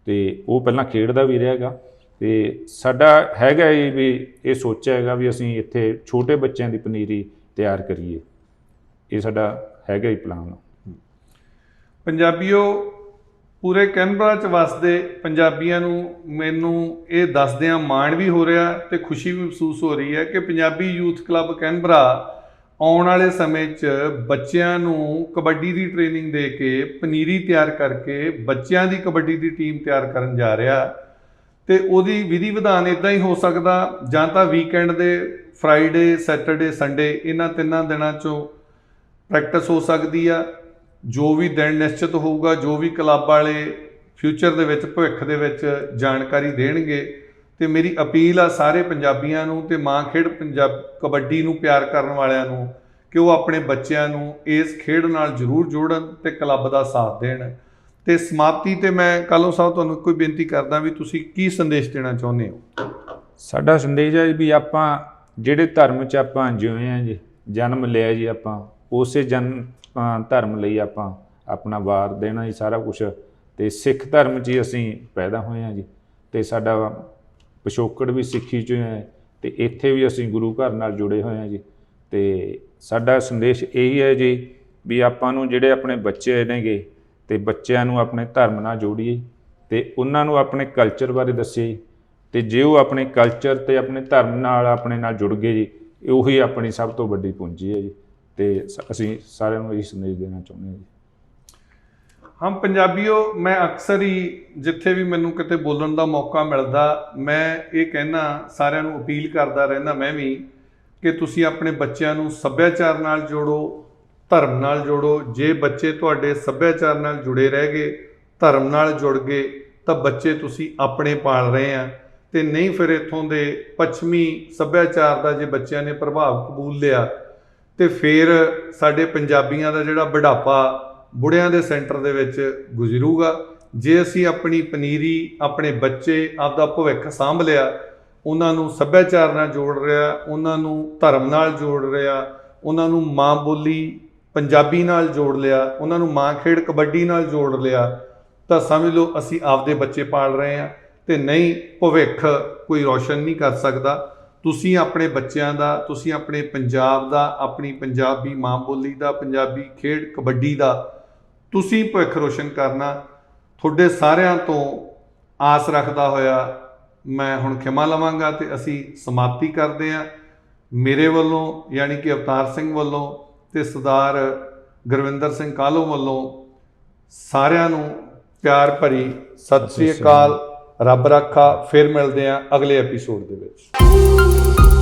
ਤੇ ਉਹ ਪਹਿਲਾਂ ਖੇਡਦਾ ਵੀ ਰਿਹਾਗਾ ਤੇ ਸਾਡਾ ਹੈਗਾ ਜੀ ਵੀ ਇਹ ਸੋਚਿਆ ਹੈਗਾ ਵੀ ਅਸੀਂ ਇੱਥੇ ਛੋਟੇ ਬੱਚਿਆਂ ਦੀ ਪਨੀਰੀ ਤਿਆਰ ਕਰੀਏ। ਇਹ ਸਾਡਾ ਹੈਗਾ ਹੀ ਪਲਾਨ ਪੰਜਾਬੀਓ, ਪੂਰੇ ਕੈਨਬਰਾ 'ਚ ਵਸਦੇ ਪੰਜਾਬੀਆਂ ਨੂੰ ਮੈਨੂੰ ਇਹ ਦੱਸਦਿਆਂ ਮਾਣ ਵੀ ਹੋ ਰਿਹਾ ਤੇ ਖੁਸ਼ੀ ਵੀ ਮਹਿਸੂਸ ਹੋ ਰਹੀ ਹੈ ਕਿ ਪੰਜਾਬੀ ਯੂਥ ਕਲੱਬ ਕੈਨਬਰਾ ਆਉਣ ਵਾਲੇ ਸਮੇਂ 'ਚ ਬੱਚਿਆਂ ਨੂੰ ਕਬੱਡੀ ਦੀ ਟ੍ਰੇਨਿੰਗ ਦੇ ਕੇ ਪਨੀਰੀ ਤਿਆਰ ਕਰਕੇ ਬੱਚਿਆਂ ਦੀ ਕਬੱਡੀ ਦੀ ਟੀਮ ਤਿਆਰ ਕਰਨ ਜਾ ਰਿਹਾ। ਤੇ ਉਹਦੀ ਵਿਧੀ ਵਿਧਾਨ ਇਦਾਂ ਹੀ ਹੋ ਸਕਦਾ, ਜਾਂ ਤਾਂ ਵੀਕਐਂਡ ਦੇ ਫਰਾਈਡੇ ਸੈਟਰਡੇ ਸੰਡੇ ਇਹਨਾਂ ਤਿੰਨਾਂ ਦਿਨਾਂ 'ਚੋਂ ਪ੍ਰੈਕਟਿਸ ਹੋ ਸਕਦੀ ਆ। ਜੋ ਵੀ ਦਿਨ ਨਿਸ਼ਚਿਤ ਹੋਊਗਾ, ਜੋ ਵੀ ਕਲੱਬ ਵਾਲੇ ਫਿਊਚਰ ਦੇ ਵਿੱਚ, ਭਵਿੱਖ ਦੇ ਵਿੱਚ ਜਾਣਕਾਰੀ ਦੇਣਗੇ, ਤੇ ਮੇਰੀ ਅਪੀਲ ਆ ਸਾਰੇ ਪੰਜਾਬੀਆਂ ਨੂੰ ਤੇ ਮਾਂ ਖੇਡ ਪੰਜਾਬ ਕਬੱਡੀ ਨੂੰ ਪਿਆਰ ਕਰਨ ਵਾਲਿਆਂ ਨੂੰ ਕਿ ਉਹ ਆਪਣੇ ਬੱਚਿਆਂ ਨੂੰ ਇਸ ਖੇਡ ਨਾਲ ਜ਼ਰੂਰ ਜੋੜਨ ਤੇ ਕਲੱਬ ਦਾ ਸਾਥ ਦੇਣ। ਤੇ ਸਮਾਪਤੀ ਤੇ ਮੈਂ ਕਾਲੋ ਸਾਹਿਬ ਤੁਹਾਨੂੰ ਕੋਈ ਬੇਨਤੀ ਕਰਦਾ ਵੀ ਤੁਸੀਂ ਕੀ ਸੰਦੇਸ਼ ਦੇਣਾ ਚਾਹੁੰਦੇ ਹੋ? ਸਾਡਾ ਸੰਦੇਸ਼ ਹੈ ਵੀ ਆਪਾਂ ਜਿਹੜੇ ਧਰਮ 'ਚ ਆਪਾਂ ਜਿਉਏ ਆ ਜੀ, ਜਨਮ ਲਿਆ ਜੀ ਆਪਾਂ, ਉਸੇ ਜਨਮ ਧਰਮ ਲਈ ਆਪਾਂ ਆਪਣਾ ਵਾਰ ਦੇਣਾ ਜੀ ਸਾਰਾ ਕੁਝ ਤੇ ਸਿੱਖ ਧਰਮ 'ਚ ਹੀ ਅਸੀਂ ਪੈਦਾ ਹੋਏ ਆ ਜੀ। ਤੇ ਸਾਡਾ ਪਿਛੋਕੜ ਵੀ ਸਿੱਖੀ 'ਚ ਹੈ। ਤੇ ਇੱਥੇ ਵੀ ਅਸੀਂ ਗੁਰੂ ਘਰ ਨਾਲ ਜੁੜੇ ਹੋਏ ਆ ਜੀ। ਤੇ ਸਾਡਾ ਸੰਦੇਸ਼ ਇਹੀ ਹੈ ਜੀ ਵੀ ਆਪਾਂ ਨੂੰ ਜਿਹੜੇ ਆਪਣੇ ਬੱਚੇ ਨੇਗੇ ਤੇ ਬੱਚਿਆਂ ਨੂੰ ਆਪਣੇ ਧਰਮ ਨਾਲ ਜੋੜੀਏ ਤੇ ਉਹਨਾਂ ਨੂੰ ਆਪਣੇ ਕਲਚਰ ਬਾਰੇ ਦੱਸੀਏ ਤੇ ਜੇ ਉਹ ਆਪਣੇ ਕਲਚਰ ਤੇ ਆਪਣੇ ਧਰਮ ਨਾਲ ਆਪਣੇ ਨਾਲ ਜੁੜ ਗਏ ਜੀ, ਉਹੀ ਆਪਣੀ ਸਭ ਤੋਂ ਵੱਡੀ ਪੂੰਜੀ ਹੈ ਜੀ। ਤੇ ਸ- ਅਸੀਂ ਸਾਰਿਆਂ ਨੂੰ ਇਹ ਸੰਦੇਸ਼ ਦੇਣਾ ਚਾਹੁੰਦੇ ਹਾਂ ਜੀ। ਹਮ ਪੰਜਾਬੀਓ, ਮੈਂ ਅਕਸਰ ਹੀ ਜਿੱਥੇ ਵੀ ਮੈਨੂੰ ਕਿਤੇ ਬੋਲਣ ਦਾ ਮੌਕਾ ਮਿਲਦਾ, ਮੈਂ ਇਹ ਕਹਿਣਾ ਸਾਰਿਆਂ ਨੂੰ ਅਪੀਲ ਕਰਦਾ ਰਹਿੰਦਾ ਮੈਂ ਵੀ ਕਿ ਤੁਸੀਂ ਆਪਣੇ ਬੱਚਿਆਂ ਨੂੰ ਸੱਭਿਆਚਾਰ ਨਾਲ ਜੋੜੋ ਧਰਮ ਨਾਲ ਜੋੜੋ। ਜੇ ਬੱਚੇ ਤੁਹਾਡੇ ਸੱਭਿਆਚਾਰ ਨਾਲ ਜੁੜੇ ਰਹਿ ਗਏ, ਧਰਮ ਨਾਲ ਜੁੜ ਗਏ, ਤਾਂ ਬੱਚੇ ਤੁਸੀਂ ਆਪਣੇ ਪਾਲ ਰਹੇ ਆ। ਤੇ ਨਹੀਂ ਫਿਰ ਇਥੋਂ ਦੇ ਪੱਛਮੀ ਸੱਭਿਆਚਾਰ ਦਾ ਜੇ ਬੱਚਿਆਂ ਨੇ ਪ੍ਰਭਾਵ ਕਬੂਲ ਲਿਆ, ਤੇ ਫਿਰ ਸਾਡੇ ਪੰਜਾਬੀਆਂ ਦਾ ਜਿਹੜਾ ਬੁਢਾਪਾ ਬੁੜਿਆਂ ਦੇ ਸੈਂਟਰ ਦੇ ਵਿੱਚ ਗੁਜ਼ਰੂਗਾ। ਜੇ ਅਸੀਂ ਆਪਣੀ ਪਨੀਰੀ, ਆਪਣੇ ਬੱਚੇ, ਆਪਦਾ ਭਵਿੱਖ ਸਾਂਭ ਲਿਆ, ਉਹਨਾਂ ਨੂੰ ਸੱਭਿਆਚਾਰ ਨਾਲ ਜੋੜ ਰਿਹਾ, ਉਹਨਾਂ ਨੂੰ ਧਰਮ ਨਾਲ ਜੋੜ ਰਿਹਾ, ਉਹਨਾਂ ਨੂੰ ਮਾਂ ਬੋਲੀ ਪੰਜਾਬੀ ਨਾਲ ਜੋੜ ਲਿਆ, ਉਹਨਾਂ ਨੂੰ ਮਾਂ ਖੇਡ ਕਬੱਡੀ ਨਾਲ ਜੋੜ ਲਿਆ, ਤਾਂ ਸਮਝ ਲਓ ਅਸੀਂ ਆਪਦੇ ਬੱਚੇ ਪਾਲ ਰਹੇ ਹਾਂ ਤੇ ਨਹੀਂ ਭਵਿੱਖ ਕੋਈ ਰੋਸ਼ਨ ਨਹੀਂ ਕਰ ਸਕਦਾ। ਤੁਸੀਂ ਆਪਣੇ ਬੱਚਿਆਂ ਦਾ, ਤੁਸੀਂ ਆਪਣੇ ਪੰਜਾਬ ਦਾ, ਆਪਣੀ ਪੰਜਾਬੀ ਮਾਂ ਬੋਲੀ ਦਾ, ਪੰਜਾਬੀ ਖੇਡ ਕਬੱਡੀ ਦਾ, ਤੁਸੀਂ ਭਵਿੱਖ ਰੋਸ਼ਨ ਕਰਨਾ। ਤੁਹਾਡੇ ਸਾਰਿਆਂ ਤੋਂ ਆਸ ਰੱਖਦਾ ਹੋਇਆ ਮੈਂ ਹੁਣ ਖਿਮਾ ਲਵਾਂਗਾ ਤੇ ਅਸੀਂ ਸਮਾਪਤੀ ਕਰਦੇ ਹਾਂ। ਮੇਰੇ ਵੱਲੋਂ, ਯਾਨੀ ਕਿ ਅਵਤਾਰ ਸਿੰਘ ਵੱਲੋਂ ਤੇ ਸਰਦਾਰ ਗੁਰਵਿੰਦਰ ਸਿੰਘ ਕਾਲੋ ਵੱਲੋਂ ਸਾਰਿਆਂ ਨੂੰ ਪਿਆਰ ਭਰੀ ਸਤਿ ਸ੍ਰੀ ਅਕਾਲ ਰੱਬ ਰਾਖਾ ਫਿਰ ਮਿਲਦੇ ਹਾਂ ਅਗਲੇ ਐਪੀਸੋਡ ਦੇ ਵਿੱਚ।